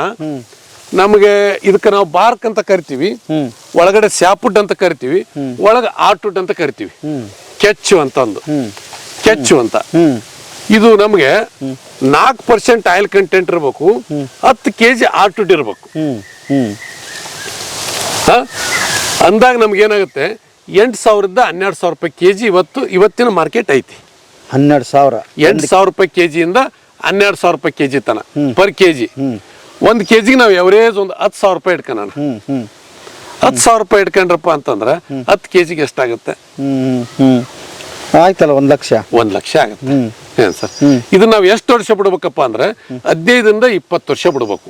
ನಮಗೆ ಇದಕ್ಕೆ ನಾವು ಬಾರ್ಕ್ ಅಂತ ಕರಿತೀವಿ ಒಳಗಡೆ ಸ್ಯಾಪುಡ್ ಅಂತ ಕರಿತೀವಿ ಒಳಗೆ ಆರ್ಟ್ವುಡ್ ಅಂತ ಕರಿತೀವಿ. ಕೆಚ್ಚು ಅಂತ ಒಂದು ಕೆಚ್ಚು ಅಂತ. ಇದು ನಮಗೆ ನಾಲ್ಕು ಪರ್ಸೆಂಟ್ ಆಯಿಲ್ ಕಂಟೆಂಟ್ ಇರಬೇಕು ಹತ್ತು ಕೆ ಜಿ ಆರ್ಟುಡ್ ಇರಬೇಕು. ಅಂದಾಗ ನಮ್ಗೆ ಏನಾಗುತ್ತೆ ಎಂಟು ಸಾವಿರದಿಂದ ಹನ್ನೆರಡು ಸಾವಿರ ರೂಪಾಯಿ ಕೆ ಜಿ ಇವತ್ತು ಇವತ್ತಿನ ಮಾರ್ಕೆಟ್ ಐತಿ. ಹನ್ನೆರಡು ಸಾವಿರ. ಎಂಟು ಸಾವಿರ ರೂಪಾಯಿ ಕೆ ಜಿಯಿಂದ ಹನ್ನೆರಡು ಸಾವಿರ ರೂಪಾಯಿ ಕೆ ಜಿ ತನ ಪರ್ ಕೆ ಜಿ ಒಂದು ಕೆ ಜಿಗೆ ನಾವು ಎವರೇಜ್ ಒಂದು ಹತ್ತು ಸಾವಿರ ರೂಪಾಯಿ ಹ್ಮ್ ಹತ್ತು ಸಾವಿರ ರೂಪಾಯಿ ಇಟ್ಕೊಂಡ್ರಪ್ಪ ಅಂತಂದ್ರೆ ಹತ್ತು ಕೆ ಜಿಗೆ ಎಷ್ಟಾಗುತ್ತೆ ಆಯ್ತಲ್ಲ ಒಂದ್ ಲಕ್ಷ? ಒಂದ್ ಲಕ್ಷ ಆಗುತ್ತೆ. ಏನು ಸರ್? ಇದನ್ನ ನಾವು ಎಷ್ಟು ವರ್ಷ ಬಿಡ್ಬೇಕಪ್ಪ ಅಂದ್ರೆ ಹದಿನೈದರಿಂದ ಇಪ್ಪತ್ತು ವರ್ಷ ಬಿಡ್ಬೇಕು.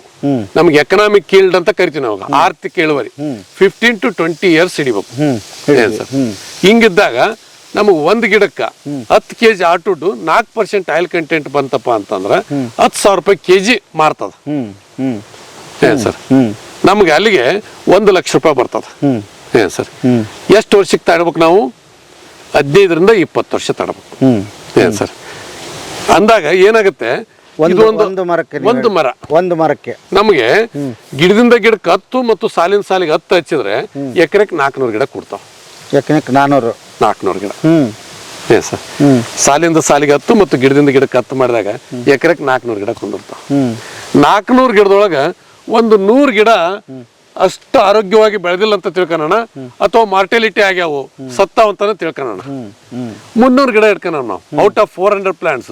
ನಮ್ಗೆ ಎಕನಾಮಿಕ್ ಕೀಲ್ಡ್ ಅಂತ ಕರಿತೀವಿ ನಾವು ಆರ್ಥಿಕ ಇಳುವರಿ. ಫಿಫ್ಟೀನ್ ಟು ಟ್ವೆಂಟಿ ಇಯರ್ಸ್ ಹಿಡಿಬೇಕು. ಏನ್ ಸರ್? ಹಿಂಗಿದ್ದಾಗ ನಮಗೆ ಒಂದು ಗಿಡಕ್ಕ ಹತ್ತು ಕೆ ಜಿ ಆಟುಡು ನಾಲ್ಕು ಪರ್ಸೆಂಟ್ ಆಯಿಲ್ ಕಂಟೆಂಟ್ ಬಂತಪ್ಪ ಅಂತಂದ್ರೆ ಹತ್ತು ಸಾವಿರ ರೂಪಾಯಿ ಕೆ ಜಿ ಮಾರ್ತದ ಏನ್ ಸರ್? ನಮ್ಗೆ ಅಲ್ಲಿಗೆ ಒಂದು ಲಕ್ಷ ರೂಪಾಯಿ ಬರ್ತದ. ಏನ್ ಸರ್? ಎಷ್ಟು ವರ್ಷಕ್ಕೆ ತಾಡ್ಬೇಕು ನಾವು? ಹದಿನೈದರಿಂದ ಇಪ್ಪತ್ತು ವರ್ಷ ತಡಬೇಕು. ಸರ್? ಅಂದಾಗ ಏನಾಗುತ್ತೆ? ಒಂದು ಮರಕ್ಕೆ ಒಂದು ಮರ. ಒಂದು ಮರಕ್ಕೆ. ನಮಗೆ ಗಿಡದಿಂದ ಗಿಡಕ್ಕೆ ಹತ್ತು ಮತ್ತು ಸಾಲಿನ ಸಾಲಿಗೆ ಹತ್ತು ಹಚ್ಚಿದ್ರೆ ಎಕರೆಕ್ಕೆ ನಾಲ್ಕುನೂರು ಗಿಡ ಕೊಡ್ತಾವ. ಎಕರೆಕ್ ನಾನೂರು. ನಾಲ್ಕುನೂರು ಗಿಡ. ಸರ್? ಸಾಲಿಂದ ಸಾಲಿಗೆ ಹತ್ತು ಮತ್ತು ಗಿಡದಿಂದ ಗಿಡಕ್ಕೆ ಹತ್ತು ಮಾಡಿದಾಗ ಎಕರೆಕ್ ನಾಲ್ಕುನೂರು ಗಿಡ ಕುಂದಿರ್ತಾವ ನಾಲ್ಕುನೂರು ಗಿಡದೊಳಗ ಒಂದು ನೂರು ಗಿಡ ಅಷ್ಟು ಆರೋಗ್ಯವಾಗಿ ಬೆಳೆದಿಲ್ಲ ಅಂತ ತಿಳ್ಕೊಳೋಣ ಅಥವಾ ಮಾರ್ಟೆಲಿಟಿ ಆಗ್ಯಾವು ಸತ್ತಾವ ಅಂತಾನೆ ತಿಳ್ಕೊಳೋಣ ಮುನ್ನೂರು ಗಿಡ ಇಟ್ಕೊಳೋಣ ನಾವು. Out of four hundred plants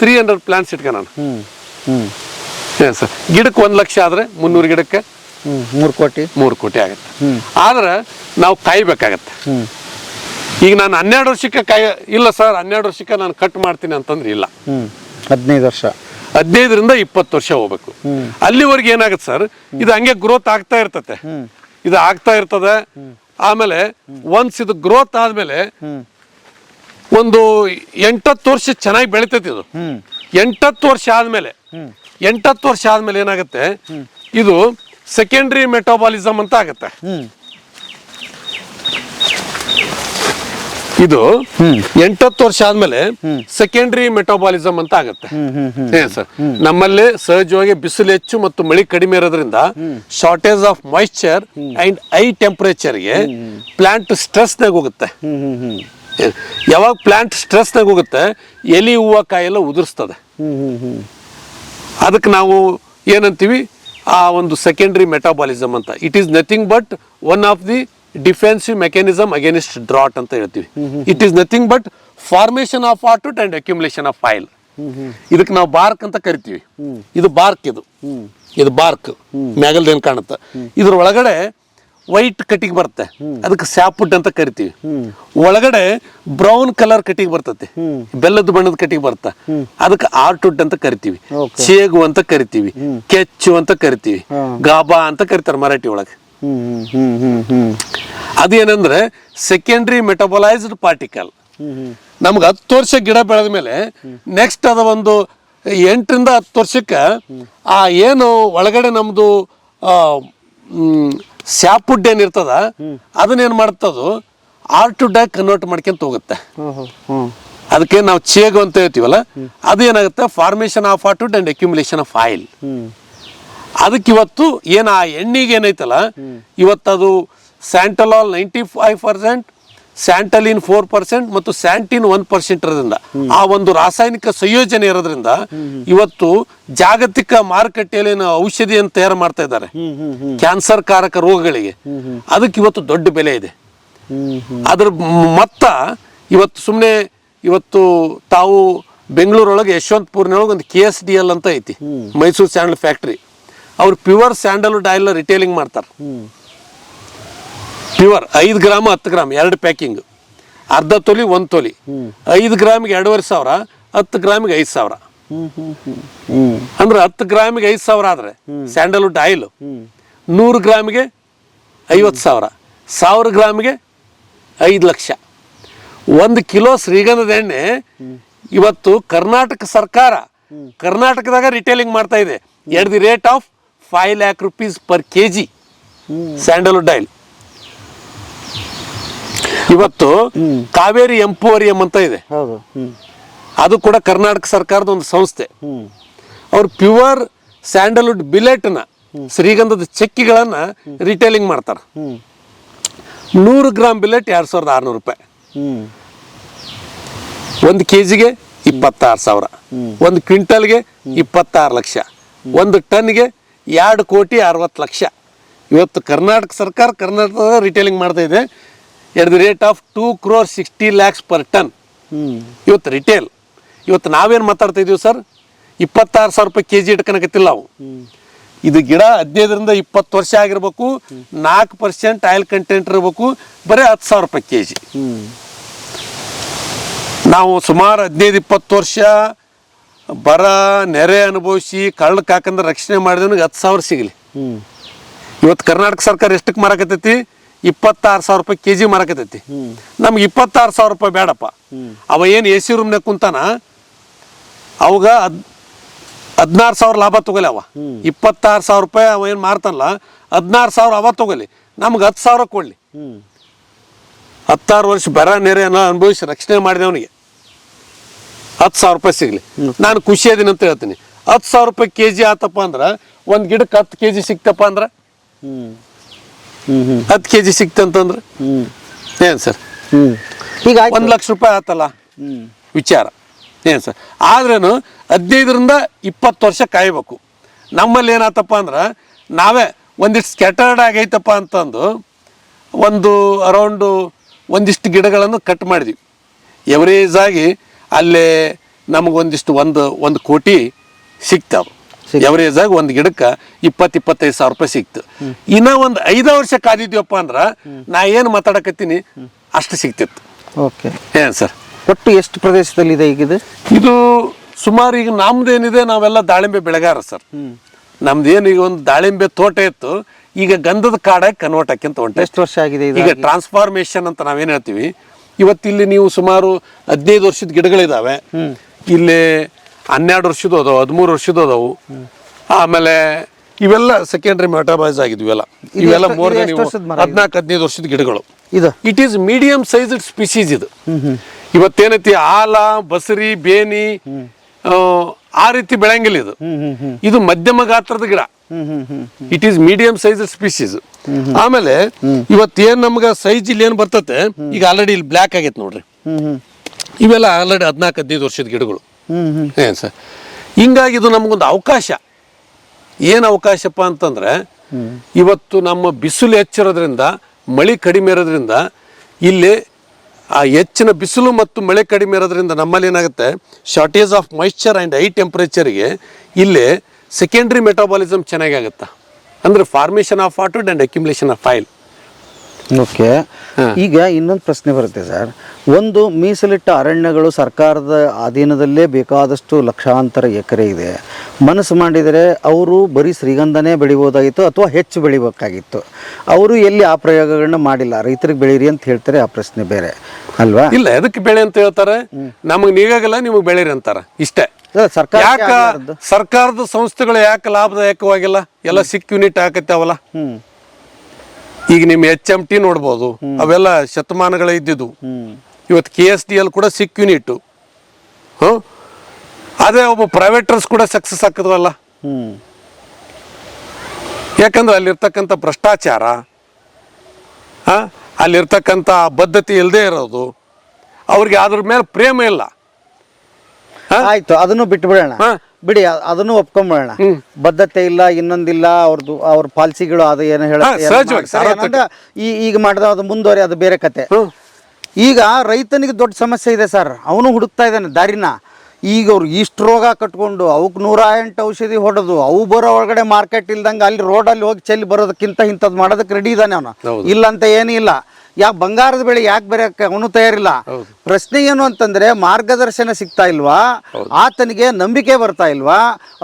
three hundred plants ಇಟ್ಕೊಳೋಣ sir? ಗಿಡಕ್ಕೆ ಒಂದು ಲಕ್ಷ ಆದ್ರೆ ಮುನ್ನೂರು ಗಿಡಕ್ಕೆ? ಮೂರು ಕೋಟಿ. ಮೂರು ಕೋಟಿ ಆಗುತ್ತೆ. ಆದ್ರೆ ನಾವು ಕಾಯ್ಬೇಕಾಗತ್ತೆ. ಈಗ ನಾನು ಹನ್ನೆರಡು ವರ್ಷಕ್ಕೆ ಕಾಯ ಇಲ್ಲ ಸರ್ ಹನ್ನೆರಡು ವರ್ಷಕ್ಕೆ ನಾನು ಕಟ್ ಮಾಡ್ತೀನಿ ಅಂತಂದ್ರೆ ಇಲ್ಲ. ಹದಿನೈದು ವರ್ಷ. ಹದಿನೈದರಿಂದ ಇಪ್ಪತ್ತು ವರ್ಷ ಹೋಗ್ಬೇಕು. ಅಲ್ಲಿವರೆಗೆ ಏನಾಗುತ್ತೆ ಸರ್? ಇದು ಹಂಗೆ ಗ್ರೋತ್ ಆಗ್ತಾ ಇರ್ತತೆ. ಇದು ಆಗ್ತಾ ಇರ್ತದೆ. ಆಮೇಲೆ ಒನ್ಸ್ ಇದು ಗ್ರೋತ್ ಆದ್ಮೇಲೆ ಒಂದು ಎಂಟತ್ತು ವರ್ಷ ಚೆನ್ನಾಗಿ ಬೆಳಿತೈತಿ ಇದು. ಎಂಟತ್ತು ವರ್ಷ ಆದ್ಮೇಲೆ, ಎಂಟತ್ತು ವರ್ಷ ಆದ್ಮೇಲೆ ಏನಾಗುತ್ತೆ? ಇದು ಸೆಕೆಂಡ್ರಿ ಮೆಟಾಬಾಲಿಸಮ್ ಅಂತ ಆಗುತ್ತೆ. ಇದು ಎಂಟತ್ತು ವರ್ಷ ಆದ್ಮೇಲೆ ಸೆಕೆಂಡ್ರಿ ಮೆಟಾಬಾಲಿಸಮ್ ಅಂತ ಆಗುತ್ತೆ. ಏನ್ ಸರ್? ನಮ್ಮಲ್ಲಿ ಸಹಜವಾಗಿ ಬಿಸಿಲು ಹೆಚ್ಚು ಮತ್ತು ಮಳೆ ಕಡಿಮೆ ಇರೋದ್ರಿಂದ shortage of moisture and high ಟೆಂಪರೇಚರ್ಗೆ plant ಸ್ಟ್ರೆಸ್ನಾಗ ಹೋಗುತ್ತೆ. ಯಾವಾಗ ಪ್ಲಾಂಟ್ ಸ್ಟ್ರೆಸ್ನಾಗ ಹೋಗುತ್ತೆ ಎಲಿ ಹೂವ ಕಾಯೆಲ್ಲ ಉದುರಿಸ್ತದೆ. ಅದಕ್ಕೆ ನಾವು ಏನಂತೀವಿ? ಆ ಒಂದು ಸೆಕೆಂಡ್ರಿ ಮೆಟಾಬಾಲಿಸಮ್ ಅಂತ. It is nothing but one of the defensive mechanism against drought ಅಂತ ಹೇಳ್ತೀವಿ. It is nothing but formation of heartwood and accumulation of oil ಇದಕ್ಕೆ ನಾವು ಬಾರ್ಕ್ ಅಂತ ಕರಿತೀವಿ. ಇದು ಬಾರ್ಕ್ ಇದು. ಇದು ಬಾರ್ಕ್ ಮ್ಯಾಗಲ್ದೇನು ಕಾಣುತ್ತೆ. ಇದ್ರ ಒಳಗಡೆ ವೈಟ್ ಕಟ್ಟಿಗೆ ಬರುತ್ತೆ. ಅದಕ್ಕೆ ಸ್ಯಾಪುಡ್ ಅಂತ ಕರಿತೀವಿ. ಒಳಗಡೆ ಬ್ರೌನ್ ಕಲರ್ ಕಟ್ಟಿಗೆ ಬರ್ತತೆ. ಬೆಲ್ಲದ ಬಣ್ಣದ ಕಟ್ಟಿಗೆ ಬರುತ್ತೆ. ಅದಕ್ಕೆ ಆರ್ಟುಡ್ ಅಂತ ಕರಿತೀವಿ. ಚೇಗು ಅಂತ ಕರಿತೀವಿ. ಕೆಚ್ಚು ಅಂತ ಕರಿತೀವಿ. ಗಾಬಾ ಅಂತ ಕರಿತಾರೆ ಮರಾಠಿ ಒಳಗೆ. ಅದೇನಂದ್ರೆ ಸೆಕೆಂಡ್ರಿ ಮೆಟಬಲೈಸ್ಡ್ ಪಾರ್ಟಿಕಲ್ ನಮ್ಗೆ ಹತ್ತು ವರ್ಷ ಗಿಡ ಬೆಳೆದ ಮೇಲೆ ನೆಕ್ಸ್ಟ್ ಅದ ಒಂದು ಎಂಟರಿಂದ ಹತ್ತು ವರ್ಷಕ್ಕೆ ಆ ಏನು ಒಳಗಡೆ ನಮ್ಮದು ಸ್ಯಾಪುಡ್ ಏನಿರ್ತದ ಅದನ್ನೇನು ಟು ಡ್ಯಾಕ್ ಕನ್ವರ್ಟ್ ಮಾಡ್ಕೊಂತ ಹೋಗುತ್ತೆ. ಅದಕ್ಕೆ ನಾವು ಚೇಗು ಅಂತ ಹೇಳ್ತೀವಲ್ಲ ಅದು ಏನಾಗುತ್ತೆ formation of heartwood and accumulation of oil ಅದಕ್ಕೆ ಇವತ್ತು ಏನು ಆ ಎಣ್ಣೆಗೆ ಏನೈತಲ್ಲ, ಇವತ್ತದು santalol ninety five percent, santalene four percent ಮತ್ತು ಸ್ಯಾಂಟಿನ್ ಒನ್ ಪರ್ಸೆಂಟ್ ಇರೋದ್ರಿಂದ, ಆ ಒಂದು ರಾಸಾಯನಿಕ ಸಂಯೋಜನೆ ಇರೋದ್ರಿಂದ ಇವತ್ತು ಜಾಗತಿಕ ಮಾರುಕಟ್ಟೆಯಲ್ಲಿ ಔಷಧಿಯನ್ನು ತಯಾರು ಮಾಡ್ತಾ ಇದ್ದಾರೆ, ಕ್ಯಾನ್ಸರ್ ಕಾರಕ ರೋಗಗಳಿಗೆ. ಅದಕ್ಕೆ ಇವತ್ತು ದೊಡ್ಡ ಬೆಲೆ ಇದೆ. ಅದ್ರ ಮೊತ್ತ ಇವತ್ತು ಸುಮ್ಮನೆ ಇವತ್ತು ತಾವು ಬೆಂಗಳೂರೊಳಗೆ ಯಶವಂತಪುರ್ನೊಳಗೆ ಒಂದು ಕೆ ಎಸ್ ಡಿ ಎಲ್ ಅಂತ ಐತಿ, ಮೈಸೂರು ಸ್ಯಾಂಡಲ್ ಫ್ಯಾಕ್ಟ್ರಿ. ಅವ್ರು ಪ್ಯೂರ್ ಸ್ಯಾಂಡಲ್ವುಡ್ ಆಯಿಲ್ ರಿಟೇಲಿಂಗ್ ಮಾಡ್ತಾರೆ. ಪ್ಯೂರ್ ಐದು ಗ್ರಾಮ್, ಹತ್ತು ಗ್ರಾಮ್, ಎರಡು ಪ್ಯಾಕಿಂಗ್. ಅರ್ಧ ತೊಲಿ, ಒಂದು ತೊಲಿ. ಐದು ಗ್ರಾಮಿಗೆ ಎರಡೂವರೆ ಸಾವಿರ, ಹತ್ತು ಗ್ರಾಮಿಗೆ ಐದು ಸಾವಿರ. ಅಂದ್ರೆ ಹತ್ತು ಗ್ರಾಮಿಗೆ ಐದು ಸಾವಿರ ಆದರೆ ಸ್ಯಾಂಡಲ್ವುಡ್ ಆಯಿಲ್ ನೂರು ಗ್ರಾಮಿಗೆ ಐವತ್ತು ಸಾವಿರ ಸಾವಿರ ಗ್ರಾಮಿಗೆ ಐದು ಲಕ್ಷ. ಒಂದು ಕಿಲೋ ಶ್ರೀಗಂಧದ ಎಣ್ಣೆ ಇವತ್ತು ಕರ್ನಾಟಕ ಸರ್ಕಾರ ಕರ್ನಾಟಕದಾಗ ರಿಟೇಲಿಂಗ್ ಮಾಡ್ತಾ ಇದೆ. At the rate of five lakh rupees per K G sandalwood oil ಇವತ್ತು ಕಾವೇರಿ ಎಂಪೋರಿಯಂ ಅಂತ ಇದೆ. ಅದು ಕೂಡ ಕರ್ನಾಟಕ ಸರ್ಕಾರದ ಒಂದು ಸಂಸ್ಥೆ. ಅವ್ರು ಪ್ಯೂರ್ ಸ್ಯಾಂಡಲ್ವುಡ್ ಬಿಲೆಟ್ನ ಶ್ರೀಗಂಧದ ಚೆಕ್ಕಿಗಳನ್ನು ರಿಟೇಲಿಂಗ್ ಮಾಡ್ತಾರೆ. ನೂರು ಗ್ರಾಮ್ ಬಿಲೆಟ್ ಎರಡು ಸಾವಿರದ ಆರುನೂರು ರೂಪಾಯಿ. ಒಂದು ಕೆ ಜಿಗೆ ಇಪ್ಪತ್ತಾರು ಸಾವಿರ. ಒಂದು ಕ್ವಿಂಟಲ್ಗೆ ಇಪ್ಪತ್ತಾರು ಲಕ್ಷ. ಒಂದು ಟನ್ಗೆ ಎರಡು ಕೋಟಿ ಅರವತ್ತು ಲಕ್ಷ. ಇವತ್ತು ಕರ್ನಾಟಕ ಸರ್ಕಾರ ಕರ್ನಾಟಕದ ರಿಟೇಲಿಂಗ್ ಮಾಡ್ತಾ ಇದೆ. At the rate of two crore sixty lakhs per ton ಹ್ಞೂ ಇವತ್ತು ರಿಟೇಲ್ ಇವತ್ತು ನಾವೇನು ಮಾತಾಡ್ತಾ ಇದೀವಿ ಸರ್? ಇಪ್ಪತ್ತಾರು ಸಾವಿರ ರೂಪಾಯಿ ಕೆ ಜಿ ಇಟ್ಕೊಳಕತ್ತಿಲ್ಲ ನಾವು. ಇದು ಗಿಡ ಹದಿನೈದರಿಂದ ಇಪ್ಪತ್ತು ವರ್ಷ ಆಗಿರ್ಬೇಕು. ನಾಲ್ಕು ಪರ್ಸೆಂಟ್ ಆಯಿಲ್ ಕಂಟೆಂಟ್ ಇರಬೇಕು. ಬರೀ ಹತ್ತು ಸಾವಿರ ರೂಪಾಯಿ ಕೆ ಜಿ ನಾವು ಸುಮಾರು ಹದಿನೈದು ಇಪ್ಪತ್ತು ವರ್ಷ ಬರ ನೆರೆ ಅನುಭವಿಸಿ ಕಳ್ಳ ಹಾಕಂದ್ರೆ ರಕ್ಷಣೆ ಮಾಡಿದವನಿಗೆ ಹತ್ತು ಸಾವಿರ ಸಿಗಲಿ. ಇವತ್ತು ಕರ್ನಾಟಕ ಸರ್ಕಾರ ಎಷ್ಟಕ್ಕೆ ಮಾರಕತ್ತೈತಿ? ಇಪ್ಪತ್ತಾರು ಸಾವಿರ ರೂಪಾಯಿ ಕೆ ಜಿ ಮಾರಕತ್ತೈತಿ ನಮ್ಗೆ ಇಪ್ಪತ್ತಾರು ಸಾವಿರ ರೂಪಾಯಿ ಬೇಡಪ್ಪ ಅವ ಏನು ಎ ಸಿ ರೂಮ್ನಾಗ ಕುಂತಾನ? ಅವಾಗ ಹದ್ ಹದಿನಾರು ಸಾವಿರ ಲಾಭ ತಗೊಲಿ ಅವ. ಇಪ್ಪತ್ತಾರು ಸಾವಿರ ರೂಪಾಯಿ ಅವ ಏನು ಮಾರ್ತಾನಲ್ಲ ಹದಿನಾರು ಸಾವಿರ ಅವ ತಗೊಲಿ. ನಮ್ಗೆ ಹತ್ತು ಸಾವಿರ ಕೊಡಲಿ. ಹತ್ತಾರು ವರ್ಷ ಬರ ನೆರೆಯನ್ನು ಅನುಭವಿಸಿ ರಕ್ಷಣೆ ಮಾಡಿದವನಿಗೆ ಹತ್ತು ಸಾವಿರ ರೂಪಾಯಿ ಸಿಗಲಿ. ನಾನು ಖುಷಿ ಅದೀನಿ ಅಂತ ಹೇಳ್ತೀನಿ. ಹತ್ತು ಸಾವಿರ ರೂಪಾಯಿ ಕೆ ಜಿ ಆತಪ್ಪ ಅಂದ್ರೆ ಒಂದು ಗಿಡಕ್ಕೆ ಹತ್ತು ಕೆ ಜಿ ಸಿಕ್ತಪ್ಪ ಅಂದ್ರೆ? ಹ್ಞೂ ಹ್ಞೂ ಹ್ಞೂ ಹತ್ತು ಕೆ ಜಿ ಸಿಕ್ತಂತಂದ್ರೆ ಏನು ಸರ್? ಹ್ಞೂ ಈಗ ಒಂದು ಲಕ್ಷ ರೂಪಾಯಿ ಆತಲ್ಲ? ಹ್ಞೂ ವಿಚಾರ. ಏನು ಸರ್? ಆದ್ರೂ ಹದಿನೈದರಿಂದ ಇಪ್ಪತ್ತು ವರ್ಷ ಕಾಯಬೇಕು. ನಮ್ಮಲ್ಲಿ ಏನಾತಪ್ಪ ಅಂದ್ರೆ ನಾವೇ ಒಂದಿಷ್ಟು ಸ್ಕ್ಯಾಟರ್ಡ್ ಆಗೈತಪ್ಪ ಅಂತಂದು ಒಂದು ಅರೌಂಡು ಒಂದಿಷ್ಟು ಗಿಡಗಳನ್ನು ಕಟ್ ಮಾಡಿದ್ವಿ. ಎವರೇಜ್ ಆಗಿ ಅಲ್ಲೇ ನಮಗೊಂದಿಷ್ಟು ಒಂದು ಒಂದು ಕೋಟಿ ಸಿಕ್ತಾವೆ ಎವರೇಜ್ ಆಗಿ ಒಂದು ಗಿಡಕ್ಕೆ ಇಪ್ಪತ್ತು ಇಪ್ಪತ್ತೈದು ಸಾವಿರ ರೂಪಾಯಿ ಸಿಕ್ತು ಇನ್ನ ಒಂದು ಐದು ವರ್ಷ ಕಾದಿದ್ವಪ್ಪ ಅಂದ್ರೆ ನಾ ಏನು ಮಾತಾಡಕತ್ತೀನಿ ಅಷ್ಟು ಸಿಕ್ತಿತ್ತು ಓಕೆ. ಏನು ಸರ್? ಒಟ್ಟು ಎಷ್ಟು ಪ್ರದೇಶದಲ್ಲಿದೆ ಈಗ ಇದು? ಇದು ಸುಮಾರು ಈಗ ನಮ್ದೇನಿದೆ ನಾವೆಲ್ಲ ದಾಳಿಂಬೆ ಬೆಳೆಗಾರ ಸರ್. ನಮ್ದೇನು ಈಗ ಒಂದು ದಾಳಿಂಬೆ ತೋಟ ಇತ್ತು ಈಗ ಗಂಧದ ಕಾಡಾಗಿ ಕನ್ವರ್ಟ್ ಆಕ್ಯಂತ ಹೊಂಟೆ ಎಷ್ಟು ವರ್ಷ ಆಗಿದೆ ಈಗ ಟ್ರಾನ್ಸ್ಫಾರ್ಮೇಶನ್ ಅಂತ ನಾವೇನು ಹೇಳ್ತೀವಿ ಇವತ್ತಿಲ್ಲಿ ನೀವು ಸುಮಾರು ಹದಿನೈದು ವರ್ಷದ ಗಿಡಗಳಿದಾವೆ. ಇಲ್ಲಿ ಹನ್ನೆರಡು ವರ್ಷದ ಅದಾವು ಹದಿಮೂರು ವರ್ಷದ ಅದಾವು. ಆಮೇಲೆ ಇವೆಲ್ಲ ಸೆಕೆಂಡ್ರಿ ಮೆಟಾಬೈಸ್ ಆಗಿದ್ವಿಲ್ಲ. ಇವೆಲ್ಲ ಮೋರ್ ದನ್ ಹದಿನಾಲ್ಕು ಹದಿನೈದು ವರ್ಷದ ಗಿಡಗಳು. ಇದು? It is medium sized species ಇದು. ಇವತ್ತೇನೈತಿ ಆಲ ಬಸರಿ ಬೇನಿ ಆ, ರೀತಿ ಬೆಳೆಯಂಗಿಲ್ಲ ಇದು. ಇದು ಮಧ್ಯಮ ಗಾತ್ರದ ಗಿಡ. It is medium size species ಆಮೇಲೆ ಇವತ್ತೇನ್ ನಮ್ಗ ಸೈಜ್ ಇಲ್ಲಿ ಏನ್ ಬರ್ತತೆ ಈಗ ಆಲ್ರೆಡಿ ಇಲ್ಲಿ ಬ್ಲ್ಯಾಕ್ ಆಗೈತೆ ನೋಡ್ರಿ. ಇವೆಲ್ಲ ಆಲ್ರೆಡಿ ಹದಿನಾಲ್ಕು ಹದಿನೈದು ವರ್ಷದ ಗಿಡಗಳು. ಏನು ಸರ್? ಹಿಂಗಾಗಿ ಇದು ನಮಗೊಂದು ಅವಕಾಶ. ಏನು ಅವಕಾಶಪ್ಪ ಅಂತಂದ್ರೆ ಇವತ್ತು ನಮ್ಮ ಬಿಸಿಲು ಹೆಚ್ಚಿರೋದ್ರಿಂದ ಮಳೆ ಕಡಿಮೆ ಇರೋದ್ರಿಂದ ಇಲ್ಲಿ ಆ ಹೆಚ್ಚಿನ ಬಿಸಿಲು ಮತ್ತು ಮಳೆ ಕಡಿಮೆ ಇರೋದ್ರಿಂದ ನಮ್ಮಲ್ಲಿ ಏನಾಗುತ್ತೆ shortage of moisture and high ಟೆಂಪ್ರೇಚರ್ಗೆ ಇಲ್ಲಿ ಸೆಕೆಂಡ್ರಿ ಮೆಟಾಬಾಲಿಸಮ್ ಚೆನ್ನಾಗಿ ಆಗುತ್ತೆ? ಅಂದರೆ formation of water and accumulation of file okay. ಈಗ ಇನ್ನೊಂದು ಪ್ರಶ್ನೆ ಬರುತ್ತೆ ಸರ್. ಒಂದು ಮೀಸಲಿಟ್ಟ ಅರಣ್ಯಗಳು ಸರ್ಕಾರದ ಅಧೀನದಲ್ಲೇ ಬೇಕಾದಷ್ಟು ಲಕ್ಷಾಂತರ ಎಕರೆ ಇದೆ. ಮನಸ್ಸು ಮಾಡಿದರೆ ಅವರು ಬರೀ ಶ್ರೀಗಂಧನೇ ಬೆಳಿಬೋದಾಗಿತ್ತು ಅಥವಾ ಹೆಚ್ಚು ಬೆಳಿಬೇಕಾಗಿತ್ತು. ಅವರು ಎಲ್ಲಿ ಆ ಪ್ರಯೋಗಗಳನ್ನ ಮಾಡಿಲ್ಲ? ರೈತರಿಗೆ ಬೆಳೀರಿ ಅಂತ ಹೇಳ್ತಾರೆ ಆ ಪ್ರಶ್ನೆ ಬೇರೆ. ಅಲ್ವಾ? ಇಲ್ಲ ಎದಕ್ಕೆ ಬೆಳೆ ಅಂತ ಹೇಳ್ತಾರೆ? ನಮಗೆ ನೀಗಾಗಲ್ಲ ನಿಮಗೆ ಬೆಳೀರಿ ಅಂತಾರೆ. ಇಷ್ಟೇ. ಯಾಕ ಸರ್ಕಾರದ ಸಂಸ್ಥೆಗಳು ಯಾಕೆ ಲಾಭದಾಯಕವಾಗಿಲ್ಲ? ಎಲ್ಲ ಸಿಕ್ ಯೂನಿಟ್ ಹಾಕತ್ತಾವಲ್ಲ? ಈಗ ನಿಮ್ಮ ಎಚ್ ಎಂ ಟಿ ನೋಡ್ಬೋದು ಅವೆಲ್ಲ ಶತಮಾನಗಳ ಇದ್ದಿದ್ದು. ಇವತ್ತು ಕೆ ಎಸ್ ಡಿ ಎಲ್ ಕೂಡ ಸಿಕ್ ಯೂನಿಟ್. ಹ್ಞೂ ಅದೇ ಒಬ್ಬ ಪ್ರೈವೇಟರ್ಸ್ ಕೂಡ ಸಕ್ಸಸ್ ಆಗ್ತದಲ್ಲ ಹ್ಮ್. ಯಾಕಂದ್ರೆ ಅಲ್ಲಿರ್ತಕ್ಕಂಥ ಭ್ರಷ್ಟಾಚಾರ ಆ, ಅಲ್ಲಿರ್ತಕ್ಕಂಥ ಬದ್ಧತೆ ಇಲ್ಲದೆ ಇರೋದು ಅವ್ರಿಗೆ ಅದ್ರ ಮೇಲೆ ಪ್ರೇಮ ಇಲ್ಲ. ಆಯ್ತು ಅದನ್ನು ಬಿಟ್ಟು ಬಿಡೋಣ ಬಿಡಿ ಅದನ್ನು ಒಪ್ಕೊಂಡ್ಬಿಡೋಣ ಬದ್ಧತೆ ಇಲ್ಲ ಇನ್ನೊಂದಿಲ್ಲ ಅವ್ರದ್ದು ಅವ್ರ ಪಾಲಿಸಿಗಳು ಅದು ಏನು ಹೇಳ ಈ ಈಗ ಮಾಡಿದ ಅದು ಮುಂದುವರಿ ಅದು ಬೇರೆ ಕತೆ. ಈಗ ರೈತನಿಗೆ ದೊಡ್ಡ ಸಮಸ್ಯೆ ಇದೆ ಸರ್. ಅವನು ಹುಡುಕ್ತಾ ಇದ್ದಾನೆ ದಾರಿನ. ಈಗ ಅವ್ರು ಇಷ್ಟು ರೋಗ ಕಟ್ಕೊಂಡು ಅವಕ್ಕೆ ನೂರ ಎಂಟು ಔಷಧಿ ಹೊಡೆದು ಅವು ಬರೋ ಒಳಗಡೆ ಮಾರ್ಕೆಟ್ ಇಲ್ದಂಗೆ ಅಲ್ಲಿ ರೋಡಲ್ಲಿ ಹೋಗಿ ಚೆಲ್ಲಿ ಬರೋದಕ್ಕಿಂತ ಇಂಥದ್ದು ಮಾಡೋದಕ್ಕೆ ರೆಡಿ ಇದ್ದಾನೆ ಅವನು. ಇಲ್ಲಂತ ಏನೂ ಇಲ್ಲ. ಯಾಕೆ ಬಂಗಾರದ ಬೆಳೆ ಯಾಕೆ ಬರೆಯಕ್ಕೆ ಅವನು ತಯಾರಿಲ್ಲ? ಪ್ರಶ್ನೆ ಏನು ಅಂತಂದ್ರೆ ಮಾರ್ಗದರ್ಶನ ಸಿಗ್ತಾ ಇಲ್ವಾ? ಆತನಿಗೆ ನಂಬಿಕೆ ಬರ್ತಾ ಇಲ್ವಾ?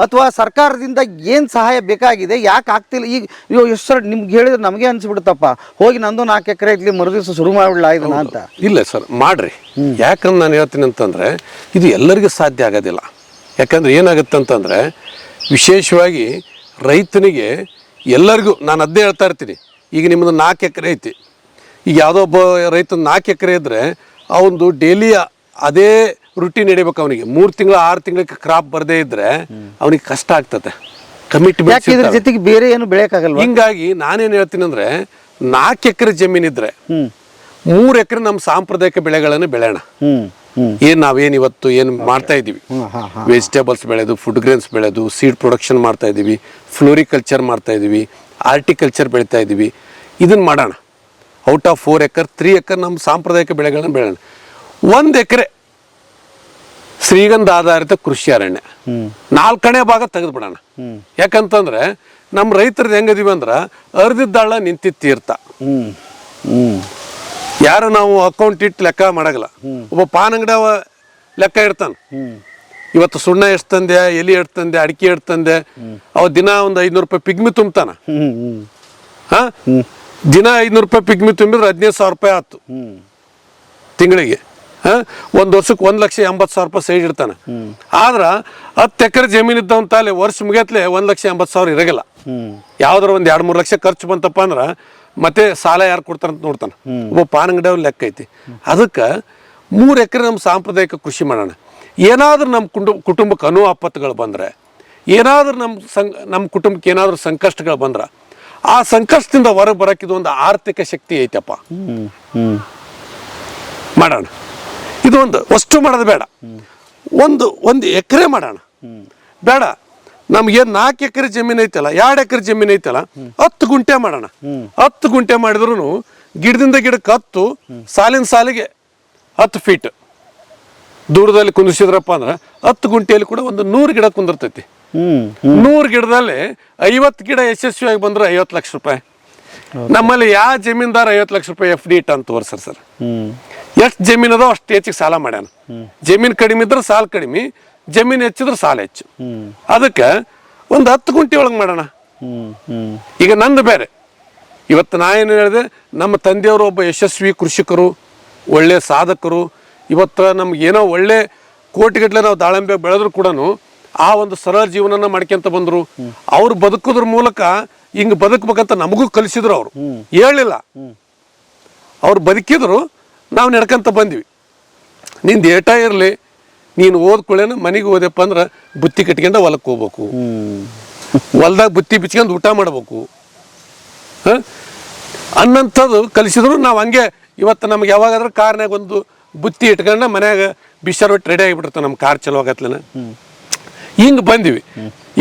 ಅಥವಾ ಸರ್ಕಾರದಿಂದ ಏನು ಸಹಾಯ ಬೇಕಾಗಿದೆ? ಯಾಕೆ ಆಗ್ತಿಲ್ಲ? ಈಗ ಅಯ್ಯೋ ಎಷ್ಟು ಸರ್ ನಿಮ್ಗೆ ಹೇಳಿದ್ರೆ ನಮಗೆ ಅನ್ಸ್ಬಿಡುತ್ತಪ್ಪ. ಹೋಗಿ ನಂದು ನಾಲ್ಕು ಎಕರೆ ಇಲ್ಲಿ ಮರುದಿವಸ ಶುರು ಮಾಡ್ಬಿಡ್ಲಾ ಇದನ್ನ ಅಂತ ಇಲ್ಲ ಸರ್ ಮಾಡ್ರಿ. ಯಾಕಂದ್ರೆ ನಾನು ಹೇಳ್ತೀನಿ ಅಂತಂದ್ರೆ ಇದು ಎಲ್ಲರಿಗೂ ಸಾಧ್ಯ ಆಗೋದಿಲ್ಲ. ಯಾಕಂದ್ರೆ ಏನಾಗುತ್ತೆ ಅಂತಂದ್ರೆ ವಿಶೇಷವಾಗಿ ರೈತನಿಗೆ ಎಲ್ಲರಿಗೂ ನಾನು ಅದೇ ಹೇಳ್ತಾ ಇರ್ತೀನಿ. ಈಗ ನಿಮ್ಮದು ನಾಲ್ಕು ಎಕರೆ ಐತಿ. ಈಗ ಯಾವುದೋ ಒಬ್ಬ ರೈತ ನಾಲ್ಕು ಎಕರೆ ಇದ್ದರೆ ಅವನು ಡೈಲಿ ಅದೇ ರುಟೀನ್ ನಡಿಬೇಕು ಅವನಿಗೆ. ಮೂರು ತಿಂಗಳು ಆರು ತಿಂಗಳ ಕ್ರಾಪ್ ಬರದೇ ಇದ್ರೆ ಅವನಿಗೆ ಕಷ್ಟ ಆಗ್ತದೆ. ಕಮಿಟ್ಮೆಂಟ್ ಇದ್ರ ಜೊತೆಗೆ ಬೇರೆ ಏನು ಬೆಳೆಯಕ್ಕಾಗಲ್ಲ ಹಿಂಗಾಗಿ ನಾನೇನು ಹೇಳ್ತೀನಿ ಅಂದ್ರೆ ನಾಲ್ಕು ಎಕರೆ ಜಮೀನಿದ್ರೆ ಇದ್ರೆ ಮೂರು ಎಕರೆ ನಮ್ಮ ಸಾಂಪ್ರದಾಯಿಕ ಬೆಳೆಗಳನ್ನು ಬೆಳೆಯೋಣ. ಏನು ನಾವೇನು ಇವತ್ತು ಏನು ಮಾಡ್ತಾ ಇದೀವಿ ವೆಜಿಟೇಬಲ್ಸ್ ಬೆಳೆದು ಫುಡ್ ಗ್ರೇನ್ಸ್ ಬೆಳೆದು ಸೀಡ್ ಪ್ರೊಡಕ್ಷನ್ ಮಾಡ್ತಾ ಇದೀವಿ ಫ್ಲೋರಿಕಲ್ಚರ್ ಮಾಡ್ತಾ ಇದೀವಿ ಆರ್ಟಿಕಲ್ಚರ್ ಬೆಳಿತಾ ಇದೀವಿ ಇದನ್ನ ಮಾಡೋಣ. Out of four acre three acre ನಮ್ಮ ಸಾಂಪ್ರದಾಯಿಕ ಬೆಳೆಗಳನ್ನ ಬೆಳೆಯೋಣ ಒಂದು ಎಕರೆ ಶ್ರೀಗಂಧ ಆಧಾರಿತ ಕೃಷಿ ಅರಣ್ಯ. ನಾಲ್ಕನೇ ಭಾಗ ತೆಗೆದುಬಿಡೋಣ. ಯಾಕಂತಂದ್ರೆ ನಮ್ಮ ರೈತರದ್ದು ಹೆಂಗದೀವಿ ಅಂದ್ರೆ ಅರ್ಧಿದ್ದಾಳ ನಿಂತಿ ತೀರ್ಥ. ಯಾರು ನಾವು ಅಕೌಂಟ್ ಇಟ್ಟು ಲೆಕ್ಕ ಮಾಡಗಲ್ಲ. ಒಬ್ಬ ಪಾನ್ ಅಂಗಡವ ಲೆಕ್ಕ ಇಡ್ತಾನೆ. ಇವತ್ತು ಸುಣ್ಣ ಎಷ್ಟು ತಂದೆ ಎಲಿ ಎಷ್ಟು ತಂದೆ ಅಡಿಕೆ ಎಷ್ಟು ತಂದೆ ಅವ ದಿನ ಒಂದು ಐನೂರು ರೂಪಾಯಿ ಪಿಗ್ಮಿ ತುಂಬ್ತಾನ. ಹಾ? ದಿನ ಐದ್ನೂರು ರೂಪಾಯಿ ಪಿಗ್ಮಿ ತುಂಬಿದ್ರೆ ಹದಿನೈದು ಸಾವಿರ ರೂಪಾಯಿ ಆಯ್ತು. ತಿಂಗಳಿಗೆ. ಒಂದು ವರ್ಷಕ್ಕೆ ಒಂದು ಲಕ್ಷ ಎಂಬತ್ತು ಸಾವಿರ ರೂಪಾಯಿ ಸೈಡ್ ಇಡ್ತಾನೆ. ಆದ್ರೆ ಹತ್ತು ಎಕರೆ ಜಮೀನು ಇದ್ದವನ್ ತಾಲೆ ವರ್ಷ ಮುಗಿಯತ್ಲೆ ಒಂದು ಲಕ್ಷ ಎಂಬತ್ತು ಸಾವಿರ ಇರಗಲ್ಲ. ಯಾವ್ದಾರ ಒಂದು ಎರಡು ಮೂರು ಲಕ್ಷ ಖರ್ಚು ಬಂತಪ್ಪ ಅಂದ್ರೆ ಮತ್ತೆ ಸಾಲ ಯಾರು ಕೊಡ್ತಾರಂತ ನೋಡ್ತಾನೆ. ಒಬ್ಬ ಪಾನಂಗಡಿ ಲೆಕ್ಕ ಐತಿ. ಅದಕ್ಕೆ ಮೂರು ಎಕರೆ ನಮ್ಮ ಸಾಂಪ್ರದಾಯಿಕ ಕೃಷಿ ಮಾಡೋಣ. ಏನಾದ್ರೂ ನಮ್ಮ ಕುಟುಂಬ ಕುಟುಂಬಕ್ಕೆ ಅನು ಆಪತ್ತುಗಳು ಬಂದರೆ, ಏನಾದ್ರೂ ನಮ್ಮ ಸಂ ನಮ್ಮ ಕುಟುಂಬಕ್ಕೆ ಏನಾದರೂ ಸಂಕಷ್ಟಗಳು ಬಂದ್ರೆ ಆ ಸಂಕಷ್ಟದಿಂದ ಹೊರಗೆ ಬರೋಕ್ಕಿದು ಒಂದು ಆರ್ಥಿಕ ಶಕ್ತಿ ಐತಪ್ಪ. ಮಾಡೋಣ. ಇದು ಒಂದು ಅಷ್ಟು ಮಾಡೋದು ಬೇಡ. ಒಂದು ಒಂದು ಎಕರೆ ಮಾಡೋಣ. ಬೇಡ. ನಮ್ಗೇನು ನಾಲ್ಕು ಎಕರೆ ಜಮೀನು ಐತಲ್ಲ, ಎರಡು ಎಕರೆ ಜಮೀನು ಐತಲ್ಲ, ಹತ್ತು ಗುಂಟೆ ಮಾಡೋಣ. ಹತ್ತು ಗುಂಟೆ ಮಾಡಿದ್ರು ಗಿಡದಿಂದ ಗಿಡಕ್ಕೆ ಹತ್ತು, ಸಾಲಿನ ಸಾಲಿಗೆ ಹತ್ತು ಫೀಟ್ ದೂರದಲ್ಲಿ ಕುಂದಿಸಿದ್ರಪ್ಪ ಅಂದ್ರೆ ಹತ್ತು ಗುಂಟೆಯಲ್ಲಿ ಕೂಡ ಒಂದು ನೂರು ಗಿಡ ಕುಂದಿರ್ತೈತಿ. ನೂರು ಗಿಡದಲ್ಲಿ ಐವತ್ತು ಗಿಡ ಯಶಸ್ವಿಯಾಗಿ ಬಂದ್ರೆ ಐವತ್ತು ಲಕ್ಷ ರೂಪಾಯಿ. ನಮ್ಮಲ್ಲಿ ಯಾವ ಜಮೀನ್ದಾರ ಐವತ್ತು ಲಕ್ಷ ರೂಪಾಯಿ ಎಫ್ ಡಿ ಇಟ್ಟ ಅಂತ ತೋರ್ಸರ್ ಸರ್. ಎಷ್ಟು ಜಮೀನು ಅದೋ ಅಷ್ಟು ಹೆಚ್ಚಿಗೆ ಸಾಲ ಮಾಡ್ಯಾನ. ಜಮೀನು ಕಡಿಮೆ ಇದ್ರೆ ಸಾಲ ಕಡಿಮೆ ಜಮೀನು ಹೆಚ್ಚಿದ್ರೆ ಸಾಲ ಹೆಚ್ಚು. ಅದಕ್ಕೆ ಒಂದು ಹತ್ತು ಗುಂಟೆ ಒಳಗೆ ಮಾಡೋಣ. ಈಗ ನಂದು ಬೇರೆ. ಇವತ್ತು ನಾ ಏನು ಹೇಳಿದೆ ನಮ್ಮ ತಂದೆಯವರು ಒಬ್ಬ ಯಶಸ್ವಿ ಕೃಷಿಕರು ಒಳ್ಳೆ ಸಾಧಕರು. ಇವತ್ತು ನಮ್ಗೆ ಏನೋ ಒಳ್ಳೆ ಕೋಟಿಗಟ್ಟಲೆ ನಾವು ದಾಳಿಂಬೆ ಬೆಳೆದ್ರು ಕೂಡ ಆ ಒಂದು ಸರಳ ಜೀವನನ ಮಾಡ್ಕೊಂತ ಬಂದರು. ಅವ್ರು ಬದುಕೋದ್ರ ಮೂಲಕ ಹಿಂಗ್ ಬದುಕ್ಬೇಕಂತ ನಮಗೂ ಕಲಿಸಿದ್ರು ಅವರು. ಹೇಳಿಲ್ಲ ಅವ್ರು ಬದುಕಿದ್ರು, ನಾವು ನಡ್ಕೊಂತ ಬಂದ್ವಿ. ನಿಂದ ಏಟ ಇರಲಿ, ನೀನು ಓದ್ಕೊಳ್ಳೇನ, ಮನೆಗೆ ಓದಪ್ಪ ಅಂದ್ರೆ ಬುತ್ತಿ ಕಟ್ಕೊಂಡು ಹೊಲಕ್ಕೆ ಹೋಗ್ಬೇಕು. ಹೊಲ್ದಾಗ ಬುತ್ತಿ ಬಿಚ್ಕೊಂಡು ಊಟ ಮಾಡ್ಬೇಕು? ಅನ್ನಂಥದ್ದು ಕಲಿಸಿದ್ರು, ನಾವು ಹಂಗೆ ಇವತ್ತು ನಮ್ಗೆ ಯಾವಾಗಾದ್ರೂ ಕಾರ್ನಾಗ ಒಂದು ಬುತ್ತಿ ಇಟ್ಕೊಂಡು ಮನ್ಯಾಗ ಬಿಸಿ ರೊಟ್ಟಿ ರೆಡಿ ಆಗಿಬಿಟ್ಟಿರ್ತಾವೆ ನಮ್ಮ ಕಾರ್ ಚಲೋ ಆಗತ್ಲನ. ಹಿಂಗೆ ಬಂದಿವಿ.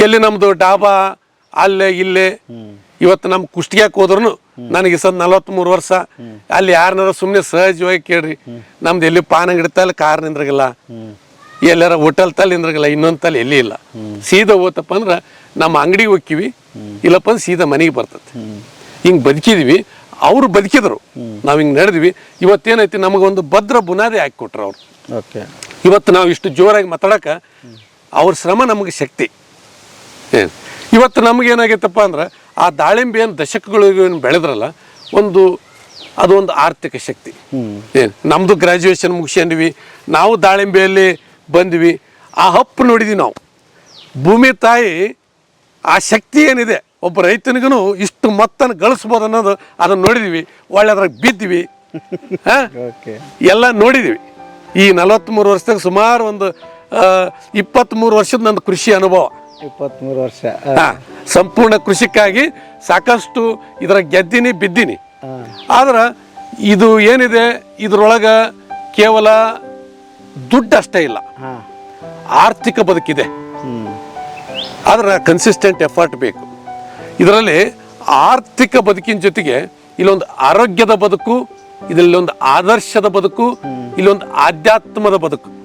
ಎಲ್ಲಿ ನಮ್ಮದು ಡಾಬಾ ಅಲ್ಲೇ ಇಲ್ಲೇ. ಇವತ್ತು ನಮ್ಮ ಕುಷ್ಟಿಗ್ಯಾಕ ಹೋದ್ರು ನನಗೆ ಸದ್ ನಲವತ್ತ್ಮೂರು ವರ್ಷ. ಅಲ್ಲಿ ಯಾರನ್ನಾರ ಸುಮ್ಮನೆ ಸಹಜವಾಗಿ ಕೇಳ್ರಿ. ನಮ್ದು ಎಲ್ಲಿ ಪಾನ ಅಂಗಡಿ ತಲೆ ಕಾರ್ ನಿಂದ್ರಗಿಲ್ಲ. ಎಲ್ಲಾರ ಹೋಟೆಲ್ ತಲ್ಲಿ ನಿಂದ್ರಗಿಲ್ಲ. ಇನ್ನೊಂದು ತಲೆ ಎಲ್ಲಿ ಇಲ್ಲ. ಸೀದಾ ಹೋತಪ್ಪ ಅಂದ್ರೆ ನಮ್ಮ ಅಂಗಡಿಗೆ ಹೋಗ್ತೀವಿ ಇಲ್ಲಪ್ಪ ಅಂದ್ರೆ ಸೀದಾ ಮನೆಗೆ ಬರ್ತದೆ ಹಿಂಗೆ ಬದುಕಿದ್ವಿ. ಅವ್ರು ಬದುಕಿದ್ರು. ನಾವು ಹಿಂಗೆ ನಡೆದ್ವಿ. ಇವತ್ತೇನೈತಿ? ನಮಗೊಂದು ಭದ್ರ ಬುನಾದಿ ಹಾಕಿಕೊಟ್ರು ಅವ್ರು. ಓಕೆ. ಇವತ್ತು ನಾವು ಇಷ್ಟು ಜೋರಾಗಿ ಮಾತಾಡಕ ಅವ್ರ ಶ್ರಮ ನಮಗೆ ಶಕ್ತಿ. ಏನು? ಇವತ್ತು ನಮಗೇನಾಗೈತಪ್ಪ ಅಂದ್ರೆ ಆ ದಾಳಿಂಬೆ ಏನು ದಶಕಗಳು ಏನು ಬೆಳೆದ್ರಲ್ಲ ಒಂದು ಅದು ಒಂದು ಆರ್ಥಿಕ ಶಕ್ತಿ. ಏನು? ನಮ್ಮದು ಗ್ರ್ಯಾಜುಯೇಷನ್ ಮುಗಿಸ್ಕೊಂಡ್ವಿ ನಾವು ದಾಳಿಂಬೆಯಲ್ಲಿ ಬಂದ್ವಿ ಆ ಹಪ್ಪು ನೋಡಿದ್ವಿ ನಾವು. ಭೂಮಿ ತಾಯಿ ಆ ಶಕ್ತಿ ಏನಿದೆ ಒಬ್ಬ ರೈತನಿಗೂ ಇಷ್ಟು ಮೊತ್ತನ ಗಳಿಸ್ಬೋದು ಅನ್ನೋದು ಅದನ್ನು ನೋಡಿದ್ವಿ ಒಳ್ಳೆ ಅದ್ರಾಗ ಓಕೆ ಎಲ್ಲ ನೋಡಿದ್ವಿ. ಈ ನಲವತ್ತ್ಮೂರು ವರ್ಷದಾಗ ಸುಮಾರು ಒಂದು ಇಪ್ಪತ್ತ್ಮೂರು ವರ್ಷದ ನನ್ನ ಕೃಷಿ ಅನುಭವ. ಇಪ್ಪತ್ತ್ಮೂರು ವರ್ಷ ಹಾ, ಸಂಪೂರ್ಣ ಕೃಷಿಕ್ಕಾಗಿ ಸಾಕಷ್ಟು ಇದರ ಗೆದ್ದಿನಿ ಬಿದ್ದೀನಿ. ಆದ್ರೆ ಇದು ಏನಿದೆ ಇದರೊಳಗೆ ಕೇವಲ ದುಡ್ಡು ಅಷ್ಟೇ ಇಲ್ಲ. ಹಾಂ. ಆರ್ಥಿಕ ಬದುಕಿದೆ. ಹ್ಞೂ ಆದ್ರೆ ಕನ್ಸಿಸ್ಟೆಂಟ್ ಎಫರ್ಟ್ ಬೇಕು. ಇದರಲ್ಲಿ ಆರ್ಥಿಕ ಬದುಕಿನ ಜೊತೆಗೆ ಇಲ್ಲೊಂದು ಆರೋಗ್ಯದ ಬದುಕು ಇದರಲ್ಲಿ ಒಂದು ಆದರ್ಶದ ಬದುಕು ಇಲ್ಲೊಂದು ಆಧ್ಯಾತ್ಮದ ಬದುಕು.